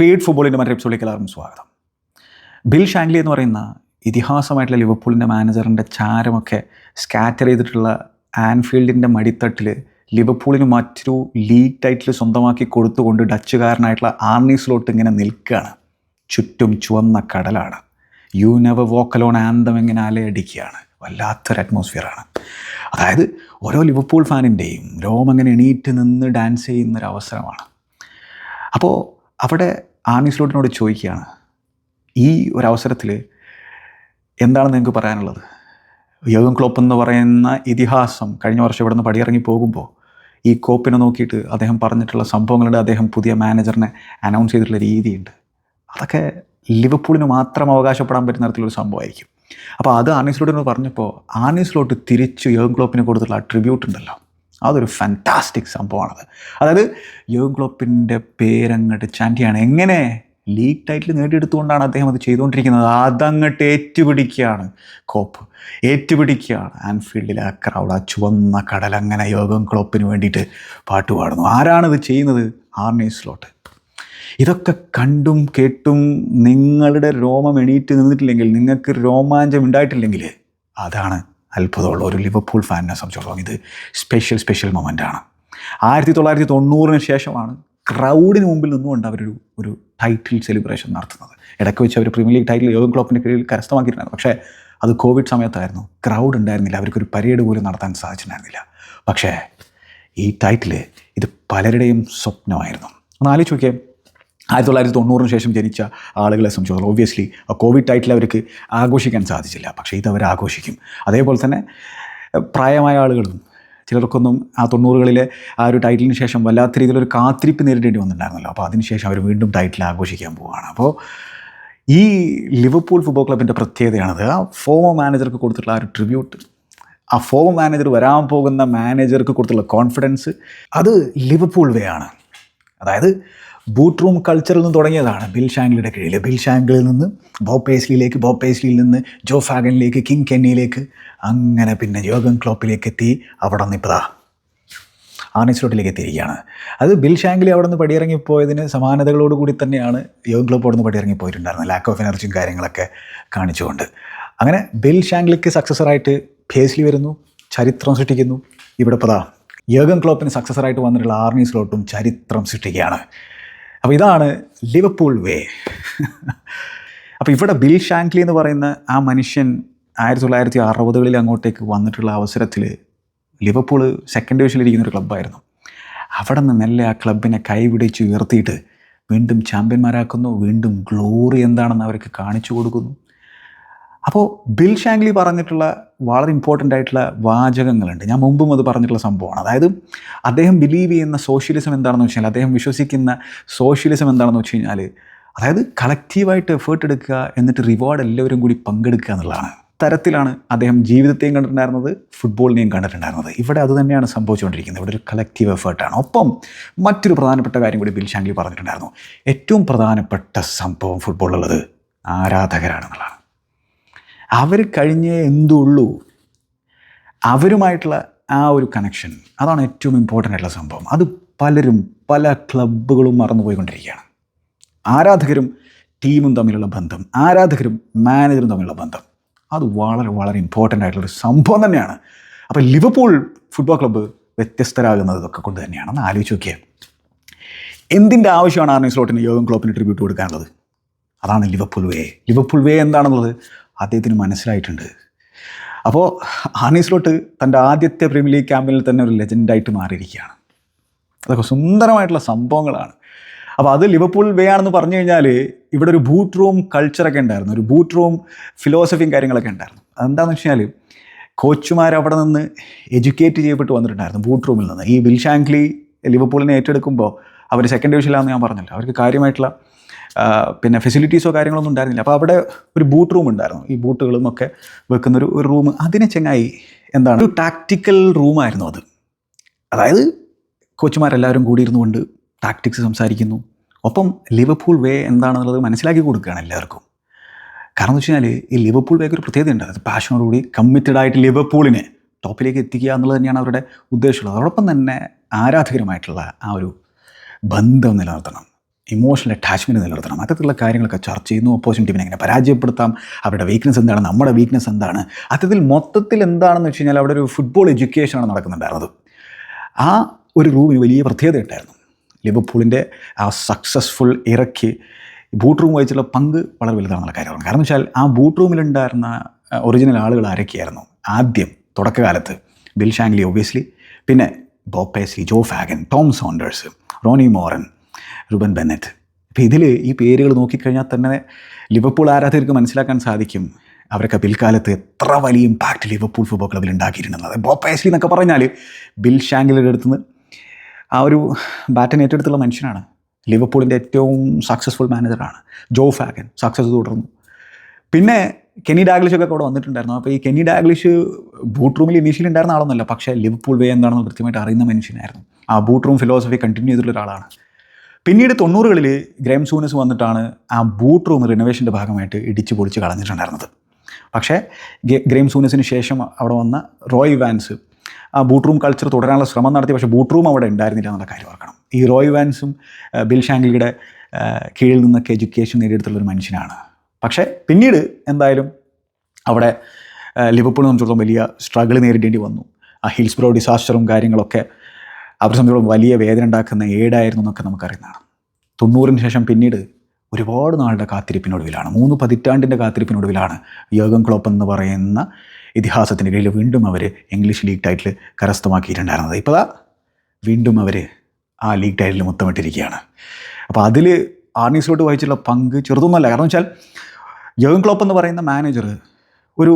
Feed ഫുട്ബോളിന്റെ മറ്റൊരു എപ്പിസോഡിലേക്ക് എല്ലാവർക്കും സ്വാഗതം. ബിൽ ഷാങ്ലി എന്ന് പറയുന്ന ഇതിഹാസമായിട്ടുള്ള ലിവർപൂളിന്റെ മാനേജറിന്റെ ചാരമൊക്കെ സ്കാറ്റർ ചെയ്തിട്ടുള്ള ആൻഫീൽഡിന്റെ മടിത്തട്ടിൽ ലിവർപൂളിന് മറ്റൊരു ലീഗ് ടൈറ്റിൽ സ്വന്തമാക്കി കൊടുത്തുകൊണ്ട് ഡച്ചുകാരനായിട്ടുള്ള ആർണി സ്ലോട്ട് ഇങ്ങനെ നിൽക്കുകയാണ്. ചുറ്റും ചുവന്ന കടലാണ്. യു നെവർ വോക്കലോൺ ആന്തം ഇങ്ങനെ അലയടിക്കുകയാണ്. വല്ലാത്തൊരു അറ്റ്മോസ്ഫിയറാണ് അതായത് ഓരോ ലിവർപൂൾ ഫാനിന്റെയും രോമങ്ങനെ എണീറ്റ് നിന്ന് ഡാൻസ് ചെയ്യുന്നൊരു അവസരമാണ് അപ്പോൾ അവിടെ ആർണി സ്ലോട്ടിനോട് ചോദിക്കുകയാണ് ഈ ഒരു അവസരത്തിൽ എന്താണ് നിങ്ങൾക്ക് പറയാനുള്ളത്? യോഗം ക്ലോപ്പ് എന്ന് പറയുന്ന ഇതിഹാസം കഴിഞ്ഞ വർഷം ഇവിടെ നിന്ന് പടിയിറങ്ങി പോകുമ്പോൾ ഈ കോപ്പിനെ നോക്കിയിട്ട് അദ്ദേഹം പറഞ്ഞിട്ടുള്ള സംഭവങ്ങളുടെ അദ്ദേഹം പുതിയ മാനേജറിനെ അനൗൺസ് ചെയ്തിട്ടുള്ള രീതിയുണ്ട്. അതൊക്കെ ലിവർപൂളിന് മാത്രം അവകാശപ്പെടാൻ പറ്റുന്ന തരത്തിലൊരു സംഭവമായിരിക്കും. അപ്പോൾ അത് ആർണി സ്ലോട്ടിനോട് പറഞ്ഞപ്പോൾ ആർണി സ്ലോട്ട് തിരിച്ചു യോഗം ക്ലോപ്പിന് കൊടുത്തിട്ടുള്ള ആ ട്രിബ്യൂട്ട് ഉണ്ടല്ലോ. അതൊരു ഫാന്റാസ്റ്റിക് സംഭവമാണത്. അതായത് യോഗ്ലോപ്പിന്റെ പേരങ്ങോട്ട് ചാന്റിയാണ് എങ്ങനെ? ലീഗ് ടൈറ്റിൽ നേടിയെടുത്തുകൊണ്ടാണ് അദ്ദേഹം അത് ചെയ്തുകൊണ്ടിരിക്കുന്നത്. അതങ്ങട്ട് ഏറ്റുപിടിക്കുകയാണ് കോപ്പ്. ഏറ്റുപിടിക്കുകയാണ്. ആൻഫീൽഡിലെ ആ ക്രൗഡ് ആ ചുവന്ന കടൽ അങ്ങനെ യോഗം ക്ലോപ്പിന് വേണ്ടിയിട്ട് പാട്ട് പാടുന്നു. ആരാണിത് ചെയ്യുന്നത്? ആർണി സ്ലോട്ട് ഇതൊക്കെ കണ്ടും കേട്ടും നിങ്ങളുടെ രോമം എണീറ്റ് നിന്നിട്ടില്ലെങ്കിൽ നിങ്ങൾക്ക് രോമാഞ്ചം ഉണ്ടായിട്ടില്ലെങ്കിൽ അതാണ് അത്ഭുതമുള്ള ഒരു ലിവർപൂൾ ഫാനിനെ സംബന്ധിച്ചിടത്തോളം ഇത് സ്പെഷ്യൽ സ്പെഷ്യൽ മൊമെന്റ് ആണ്. ആയിരത്തി തൊള്ളായിരത്തി തൊണ്ണൂറിന് ശേഷമാണ് ക്രൗഡിന് മുമ്പിൽ നിന്നുകൊണ്ട് അവരൊരു ഒരു ടൈറ്റിൽ സെലിബ്രേഷൻ നടത്തുന്നത്. ഇടയ്ക്ക് വെച്ച് അവർ പ്രീമിയർ ലീഗ് ടൈറ്റിൽ യോഗം ക്ലോപ്പിന്റെ കീഴിൽ കരസ്ഥമാക്കിയിട്ടുണ്ടായിരുന്നു. പക്ഷേ അത് കോവിഡ് സമയത്തായിരുന്നു. ക്രൗഡ് ഉണ്ടായിരുന്നില്ല. അവർക്കൊരു പരേഡ് പോലും നടത്താൻ സാധിച്ചിട്ടുണ്ടായിരുന്നില്ല. പക്ഷേ ഈ ടൈറ്റിൽ ഇത് പലരുടെയും സ്വപ്നമായിരുന്നു. ഒന്ന് ആലോചിച്ച് നോക്കിയേ. ആയിരത്തി തൊള്ളായിരത്തി തൊണ്ണൂറിന് ശേഷം ജനിച്ച ആളുകളെ സംബന്ധിച്ചോളം ഒബ്വിയസ്ലി കോവിഡ് ടൈറ്റിൽ അവർക്ക് ആഘോഷിക്കാൻ സാധിച്ചില്ല. പക്ഷേ ഇത് അവർ ആഘോഷിക്കും. അതേപോലെ തന്നെ പ്രായമായ ആളുകളും ചിലർക്കൊന്നും ആ തൊണ്ണൂറുകളിലെ ആ ഒരു ടൈറ്റിലിന് ശേഷം വല്ലാത്ത രീതിയിലൊരു കാത്തിരിപ്പ് നേരിടേണ്ടി വന്നിട്ടുണ്ടായിരുന്നല്ലോ. അപ്പോൾ അതിനുശേഷം അവർ വീണ്ടും ടൈറ്റിൽ ആഘോഷിക്കാൻ പോവുകയാണ്. അപ്പോൾ ഈ ലിവർപൂൾ ഫുട്ബോൾ ക്ലബിന്റെ പ്രത്യേകതയാണത്. ആ ഫോമർ മാനേജർക്ക് കൊടുത്തിട്ടുള്ള ആ ഒരു ട്രിബ്യൂട്ട് ആ ഫോമർ മാനേജർ വരാൻ പോകുന്ന മാനേജർക്ക് കൊടുത്തുള്ള കോൺഫിഡൻസ് അത് ലിവർപൂൾ വേ ആണ്. അതായത് ബൂട്ട് റൂം കൾച്ചറിൽ നിന്ന് തുടങ്ങിയതാണ് ബിൽ ഷാങ്ക്ലിയുടെ കീഴിൽ. ബിൽ ഷാങ്ക്ലിയിൽ നിന്ന് ബോബ് പേസ്ലിയിലേക്ക് ബോബ് പേസ്ലിയിൽ നിന്ന് ജോ ഫാഗനിലേക്ക് കിങ് കെന്നിയിലേക്ക് അങ്ങനെ പിന്നെ യോഗൻ ക്ലോപ്പിലേക്ക് എത്തി അവിടെ നിന്ന് ഇപ്പോൾ ആർണിസ്ലോട്ടിലേക്ക് എത്തിയിരിക്കുകയാണ്. അത് ബിൽ ഷാങ്ക്ലി അവിടെ നിന്ന് പടിയിറങ്ങിപ്പോയതിന് സമാനതകളോട് കൂടി തന്നെയാണ് യോഗൻ ക്ലോപ്പ് അവിടെ നിന്ന് പടിയിറങ്ങിപ്പോയിട്ടുണ്ടായിരുന്നത് ലാക്ക് ഓഫ് എനർജിയും കാര്യങ്ങളൊക്കെ കാണിച്ചുകൊണ്ട്. അങ്ങനെ ബിൽ ഷാങ്ക്ലിക്ക് സക്സസറായിട്ട് പേസ്ലി വരുന്നു ചരിത്രം സൃഷ്ടിക്കുന്നു. ഇവിടെ പതാ യോഗൻ ക്ലോപ്പിന് സക്സസറായിട്ട് വന്നിട്ടുള്ള ആർണി സ്ലോട്ടും ചരിത്രം സൃഷ്ടിക്കുകയാണ്. അപ്പോൾ ഇതാണ് ലിവർപൂൾ വേ അപ്പോൾ ഇവിടെ ബിൽ ഷാങ്ക്ലി എന്ന് പറയുന്ന ആ മനുഷ്യൻ ആയിരത്തി തൊള്ളായിരത്തി അറുപതുകളിൽ അങ്ങോട്ടേക്ക് വന്നിട്ടുള്ള അവസരത്തിൽ ലിവർപൂൾ സെക്കൻഡ് ഡിവിഷനിൽ ഇരിക്കുന്ന ഒരു ക്ലബ്ബായിരുന്നു അവിടെ നിന്ന് മെല്ലെ ആ ക്ലബിനെ കൈവിടിച്ച് ഉയർത്തിയിട്ട് വീണ്ടും ചാമ്പ്യന്മാരാക്കുന്നു വീണ്ടും ഗ്ലോറി എന്താണെന്ന് അവർക്ക് കാണിച്ചു കൊടുക്കുന്നു. അപ്പോൾ ബിൽ ഷാങ്ലി പറഞ്ഞിട്ടുള്ള വളരെ ഇമ്പോർട്ടന്റ് ആയിട്ടുള്ള വാചകങ്ങളുണ്ട്. ഞാൻ മുമ്പും അത് പറഞ്ഞിട്ടുള്ള സംഭവമാണ്. അതായത് അദ്ദേഹം ബിലീവ് ചെയ്യുന്ന സോഷ്യലിസം എന്താണെന്ന് വെച്ചാൽ അദ്ദേഹം വിശ്വസിക്കുന്ന സോഷ്യലിസം എന്താണെന്ന് വെച്ച് കഴിഞ്ഞാൽ അതായത് കളക്റ്റീവായിട്ട് എഫേർട്ട് എടുക്കുക എന്നിട്ട് റിവാർഡ് എല്ലാവരും കൂടി പങ്കെടുക്കുക എന്നുള്ളതാണ്. തരത്തിലാണ് അദ്ദേഹം ജീവിതത്തെയും കണ്ടിട്ടുണ്ടായിരുന്നത് ഫുട്ബോളിനെയും കണ്ടിട്ടുണ്ടായിരുന്നത്. ഇവിടെ അത് തന്നെയാണ് സംഭവിച്ചുകൊണ്ടിരിക്കുന്നത്. ഇവിടെ ഒരു കളക്റ്റീവ് എഫേർട്ടാണ് ഒപ്പം മറ്റൊരു പ്രധാനപ്പെട്ട കാര്യം കൂടി ബിൽ ഷാങ്ലി പറഞ്ഞിട്ടുണ്ടായിരുന്നു. ഏറ്റവും പ്രധാനപ്പെട്ട സംഭവം ഫുട്ബോളുള്ളത് ആരാധകരാണെന്നുള്ളതാണ്. അവർ കഴിഞ്ഞേ എന്തുള്ളൂ. അവരുമായിട്ടുള്ള ആ ഒരു കണക്ഷൻ അതാണ് ഏറ്റവും ഇമ്പോർട്ടന്റ് ആയിട്ടുള്ള സംഭവം. അത് പലരും പല ക്ലബ്ബുകളും മറന്നുപോയിക്കൊണ്ടിരിക്കുകയാണ്. ആരാധകരും ടീമും തമ്മിലുള്ള ബന്ധം ആരാധകരും മാനേജറും തമ്മിലുള്ള ബന്ധം. അത് വളരെ വളരെ ഇമ്പോർട്ടന്റ് ആയിട്ടുള്ളൊരു സംഭവം തന്നെയാണ്. അപ്പോൾ ലിവർപൂൾ ഫുട്ബോൾ ക്ലബ്ബ് വ്യത്യസ്തരാകുന്നത് ഇതൊക്കെ കൊണ്ട് തന്നെയാണെന്ന് ആലോചിച്ച് നോക്കിയത് എന്തിന്റെ ആവശ്യമാണ് ആർണി സ്ലോട്ടിന് യോഗം ക്ലോപ്പിന് ട്രിബ്യൂട്ട് കൊടുക്കാനുള്ളത്? അതാണ് ലിവർപൂൾ വേ ലിവർപൂൾ വേ എന്താണെന്നുള്ളത്? അദ്ദേഹത്തിന് മനസ്സിലായിട്ടുണ്ട്. അപ്പോൾ ആർണി സ്ലോട്ട് തന്റെ ആദ്യത്തെ പ്രീമിയർ ലീഗ് ക്യാമ്പിൽ തന്നെ ഒരു ലെജൻഡായിട്ട് മാറിയിരിക്കുകയാണ്. അതൊക്കെ സുന്ദരമായിട്ടുള്ള സംഭവങ്ങളാണ്. അപ്പോൾ അത് ലിവർപൂൾ വേ ആണെന്ന് പറഞ്ഞു കഴിഞ്ഞാൽ ഇവിടെ ഒരു ബൂട്ട് റൂം കൾച്ചറൊക്കെ ഉണ്ടായിരുന്നു. ഒരു ബൂട്ട് റൂം ഫിലോസഫിയും കാര്യങ്ങളൊക്കെ ഉണ്ടായിരുന്നു. അതെന്താണെന്ന് വെച്ച് കഴിഞ്ഞാൽ കോച്ചുമാർ അവിടെ നിന്ന് എഡ്യൂക്കേറ്റ് ചെയ്യപ്പെട്ട് വന്നിട്ടുണ്ടായിരുന്നു ബൂട്ട് റൂമിൽ നിന്ന്. ഈ ബിൽ ഷാങ്ക്ലി ലിവർപൂളിനെ ഏറ്റെടുക്കുമ്പോൾ അവർ സെക്കൻഡ് ഡിവിഷനിലാണെന്ന് ഞാൻ പറഞ്ഞല്ലോ. അവർക്ക് കാര്യമായിട്ടുള്ള പിന്നെ ഫെസിലിറ്റീസോ കാര്യങ്ങളൊന്നും ഉണ്ടായിരുന്നില്ല. അപ്പോൾ അവിടെ ഒരു ബൂട്ട് റൂം ഉണ്ടായിരുന്നു. ഈ ബൂട്ടുകളും ഒക്കെ വെക്കുന്നൊരു ഒരു റൂം അതിനെ ചെങ്ങായി എന്താണ്? ഒരു ടാക്റ്റിക്കൽ റൂമായിരുന്നു അത്. അതായത് കോച്ചുമാരെല്ലാവരും കൂടിയിരുന്നു കൊണ്ട് ടാക്ടിക്സ് സംസാരിക്കുന്നു. ഒപ്പം ലിവർപൂൾ വേ എന്താണെന്നുള്ളത് മനസ്സിലാക്കി കൊടുക്കുകയാണ് എല്ലാവർക്കും. കാരണം എന്ന് വെച്ച് കഴിഞ്ഞാൽ ഈ ലിവർപൂൾ വേക്ക് ഒരു പ്രത്യേകത ഉണ്ട്. അത് പാഷനോടുകൂടി കമ്മിറ്റഡ് ആയിട്ട് ലിവർപൂളിനെ ടോപ്പിലേക്ക് എത്തിക്കുക എന്നുള്ളത് തന്നെയാണ് അവരുടെ ഉദ്ദേശമുള്ളത്. അതോടൊപ്പം തന്നെ ആരാധകരുമായിട്ടുള്ള ആ ഒരു ബന്ധം നിലനിർത്തണം. ഇമോഷണൽ അറ്റാച്ച്മെന്റ് നിലനിർത്തണം. അത്തരത്തിലുള്ള കാര്യങ്ങളൊക്കെ ചർച്ച ചെയ്യുന്നു. ഓപ്പോസിറ്റ് ടീമിനെ എങ്ങനെ പരാജയപ്പെടുത്താം? അവരുടെ വീക്ക്നസ് എന്താണ്? നമ്മുടെ വീക്ക്നസ് എന്താണ്? അത്തരത്തിൽ മൊത്തത്തിൽ എന്താണെന്ന് വെച്ച് കഴിഞ്ഞാൽ അവിടെ ഒരു ഫുട്ബോൾ എഡ്യൂക്കേഷനാണ് നടക്കുന്നുണ്ടായിരുന്നത്. ആ ഒരു റൂമിന് വലിയ പ്രത്യേകത ഉണ്ടായിരുന്നു. ലിവർപൂളിന്റെ ആ സക്സസ്ഫുൾ ഇറക്കി ബൂട്ട് റൂം വഹിച്ചുള്ള പങ്ക് വളരെ വലുതാണെന്നുള്ള കാര്യമാണ്. കാരണം വെച്ചാൽ ആ ബൂട്ട് റൂമിലുണ്ടായിരുന്ന ഒറിജിനൽ ആളുകൾ ആരൊക്കെയായിരുന്നു? ആദ്യം തുടക്കകാലത്ത് ബിൽ ഷാങ്ലി ഒബ്വിയസ്ലി പിന്നെ Bob Paisley Joe Fagan Tom Saunders Ronnie Moran Reuben Bennett അപ്പോൾ ഇതിൽ ഈ പേരുകൾ നോക്കിക്കഴിഞ്ഞാൽ തന്നെ ലിവർപൂൾ ആരാധകർക്ക് മനസ്സിലാക്കാൻ സാധിക്കും. അവരൊക്കെ പിൽക്കാലത്ത് എത്ര വലിയ ഇമ്പാക്റ്റ് ലിവർപൂൾ ഫുട്ബോൾ ക്ലബിൽ ഉണ്ടാക്കിയിരുന്നത് ബോബ് പേസ്ലി എന്നൊക്കെ പറഞ്ഞാൽ ബിൽ ഷാങ്കിലിന്റെ അടുത്ത് നിന്ന് ആ ഒരു ബാറ്റൻ ഏറ്റെടുത്തുള്ള മനുഷ്യനാണ്. ലിവർപൂളിന്റെ ഏറ്റവും സക്സസ്ഫുൾ മാനേജറാണ് ജോ ഫാഗൻ സക്സസ് തുടർന്നു. പിന്നെ കെനി ഡാഗ്ലിഷ് ഒക്കെ അവിടെ വന്നിട്ടുണ്ടായിരുന്നു. അപ്പോൾ ഈ കെനി ഡാഗ്ലിഷ് ബൂട്ട് റൂമിൽ ഇനീഷ്യലി ഉണ്ടായിരുന്ന ആളൊന്നുമല്ല. പക്ഷേ ലിവർപൂൾ വേ എന്താണെന്ന് കൃത്യമായിട്ട് അറിയുന്ന മനുഷ്യനായിരുന്നു. ആ ബൂട്ട് റൂം ഫിലോസഫി കണ്ടിന്യൂ ചെയ്തിട്ടുള്ള ഒരാളാണ്. പിന്നീട് തൊണ്ണൂറുകളിൽ ഗ്രേം സൂനസ് വന്നിട്ടാണ് ആ ബൂട്ട് റൂം റിനോവേഷന്റെ ഭാഗമായിട്ട് ഇടിച്ച് പൊളിച്ച് കളഞ്ഞിട്ടുണ്ടായിരുന്നത്. പക്ഷേ ഗ്രേം സൂനസിന് ശേഷം അവിടെ വന്ന റോയ് വാൻസ് ആ ബൂട്ട് റൂം കൾച്ചർ തുടരാനുള്ള ശ്രമം നടത്തി. പക്ഷേ ബൂട്ട് റൂം അവിടെ ഉണ്ടായിരുന്നില്ല എന്നുള്ള കാര്യം ഓർക്കണം. ഈ റോയ് വാൻസും ബിൽ ഷാങ്കിയുടെ കീഴിൽ നിന്നൊക്കെ എഡ്യൂക്കേഷൻ നേടിയെടുത്തുള്ള ഒരു മനുഷ്യനാണ്. പക്ഷേ പിന്നീട് എന്തായാലും അവിടെ ലിവർപൂളിനെ സംബന്ധിച്ചിടത്തോളം വലിയ സ്ട്രഗിൾ നേരിടേണ്ടി വന്നു. ആ ഹിൽസ്ബ്രോ ഡിസാസ്റ്ററും കാര്യങ്ങളൊക്കെ അവരെ സംബന്ധിച്ചോളം വലിയ വേദന ഉണ്ടാക്കുന്ന ഏടായിരുന്നു എന്നൊക്കെ നമുക്കറിയുന്നതാണ്. തൊണ്ണൂറിന് ശേഷം പിന്നീട് ഒരുപാട് നാളുടെ കാത്തിരിപ്പിനൊടുവിലാണ് മൂന്ന് പതിറ്റാണ്ടിന്റെ കാത്തിരിപ്പിനൊടുവിലാണ് യോഗം ക്ലോപ്പ് എന്ന് പറയുന്ന ഇതിഹാസത്തിന്റെ കീഴിൽ വീണ്ടും അവർ ഇംഗ്ലീഷ് ലീഗ് ടൈറ്റിൽ കരസ്ഥമാക്കിയിട്ടുണ്ടായിരുന്നത്. ഇപ്പോൾ വീണ്ടും അവർ ആ ലീഗ് ടൈറ്റിൽ മുത്തമിട്ടിരിക്കുകയാണ്. അപ്പോൾ അതിൽ ആർണീസിലോട്ട് വഹിച്ചുള്ള പങ്ക് ചെറുതൊന്നുമല്ല കാരണം വെച്ചാൽ യോഗം ക്ലോപ്പ് എന്ന് പറയുന്ന മാനേജർ ഒരു